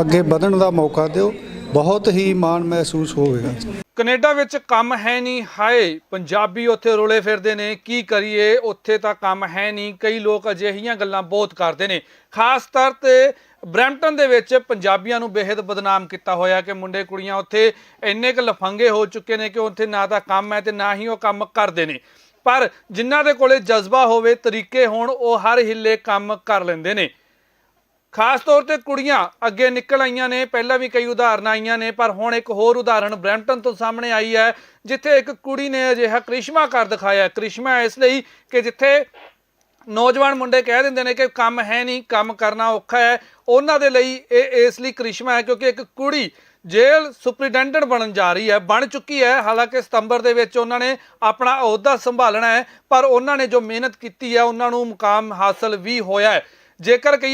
ਅੱਗੇ ਵਧਣ ਦਾ ਮੌਕਾ ਦਿਓ। ਬਹੁਤ ਹੀ ਮਾਣ ਮਹਿਸੂਸ ਹੋਵੇਗਾ। ਕੈਨੇਡਾ ਵਿੱਚ ਕੰਮ ਹੈ ਨਹੀਂ, ਹਾਏ, ਪੰਜਾਬੀ ਉੱਥੇ ਰੋਲੇ ਫਿਰਦੇ ਨੇ, ਕੀ ਕਰੀਏ, ਉੱਥੇ ਤਾਂ ਕੰਮ ਹੈ ਨਹੀਂ, ਕਈ ਲੋਕ ਅਜਿਹੀਆਂ ਗੱਲਾਂ ਬਹੁਤ ਕਰਦੇ ਨੇ। ਖਾਸ ਤੌਰ ਤੇ ਬਰੈਂਪਟਨ ਦੇ ਵਿੱਚ ਪੰਜਾਬੀਆਂ ਨੂੰ ਬੇहद ਬਦਨਾਮ ਕੀਤਾ ਹੋਇਆ ਕਿ ਮੁੰਡੇ ਕੁੜੀਆਂ ਉੱਥੇ ਇੰਨੇ ਕੁ ਲਫੰਗੇ ਹੋ ਚੁੱਕੇ ਨੇ ਕਿ ਉੱਥੇ ਨਾ ਤਾਂ ਕੰਮ ਹੈ ਤੇ ਨਾ ਹੀ ਉਹ ਕੰਮ ਕਰਦੇ ਨੇ। ਪਰ ਜਿਨ੍ਹਾਂ ਦੇ ਕੋਲੇ ਜਜ਼ਬਾ ਹੋਵੇ, ਤਰੀਕੇ ਹੋਣ, ਉਹ ਹਰ ਹਿੱਲੇ ਕੰਮ ਕਰ ਲੈਂਦੇ ਨੇ। ਖਾਸ ਤੌਰ ਤੇ ਕੁੜੀਆਂ ਅੱਗੇ ਨਿਕਲ ਆਈਆਂ ਨੇ, ਪਹਿਲਾਂ ਵੀ ਕਈ ਉਦਾਹਰਨਾਂ ਆਈਆਂ ਨੇ, ਪਰ ਹੁਣ ਇੱਕ ਹੋਰ ਉਦਾਹਰਣ ਬਰੈਂਪਟਨ ਤੋਂ ਸਾਹਮਣੇ ਆਈ ਹੈ, ਜਿੱਥੇ ਇੱਕ ਕੁੜੀ ਨੇ ਅਜਿਹਾ ਕ੍ਰਿਸ਼ਮਾ ਕਰ ਦਿਖਾਇਆ ਹੈ। ਕ੍ਰਿਸ਼ਮਾ ਇਸ ਲਈ ਕਿ ਜਿੱਥੇ ਨੌਜਵਾਨ ਮੁੰਡੇ ਕਹਿ ਦਿੰਦੇ ਨੇ ਕਿ ਕੰਮ ਹੈ ਨਹੀਂ, ਕੰਮ ਕਰਨਾ ਔਖਾ ਹੈ, ਉਹਨਾਂ ਦੇ ਲਈ ਇਹ ਇਸ ਲਈ ਕ੍ਰਿਸ਼ਮਾ ਹੈ, ਕਿਉਂਕਿ ਇੱਕ ਕੁੜੀ ਜੇਲ੍ਹ ਸੁਪਰੀਡੈਂਟੈਂਟ ਬਣਨ ਜਾ ਰਹੀ ਹੈ, ਬਣ ਚੁੱਕੀ ਹੈ ਹਾਲਾਂਕਿ ਸਤੰਬਰ ਦੇ ਵਿੱਚ ਉਹਨਾਂ ਨੇ ਆਪਣਾ ਅਹੁਦਾ ਸੰਭਾਲਣਾ ਹੈ, ਪਰ ਉਹਨਾਂ ਨੇ ਜੋ ਮਿਹਨਤ ਕੀਤੀ ਹੈ, ਉਹਨਾਂ ਨੂੰ ਮੁਕਾਮ ਹਾਸਲ ਵੀ ਹੋਇਆ ਹੈ ਜੇਕਰ ਕਹੀਏ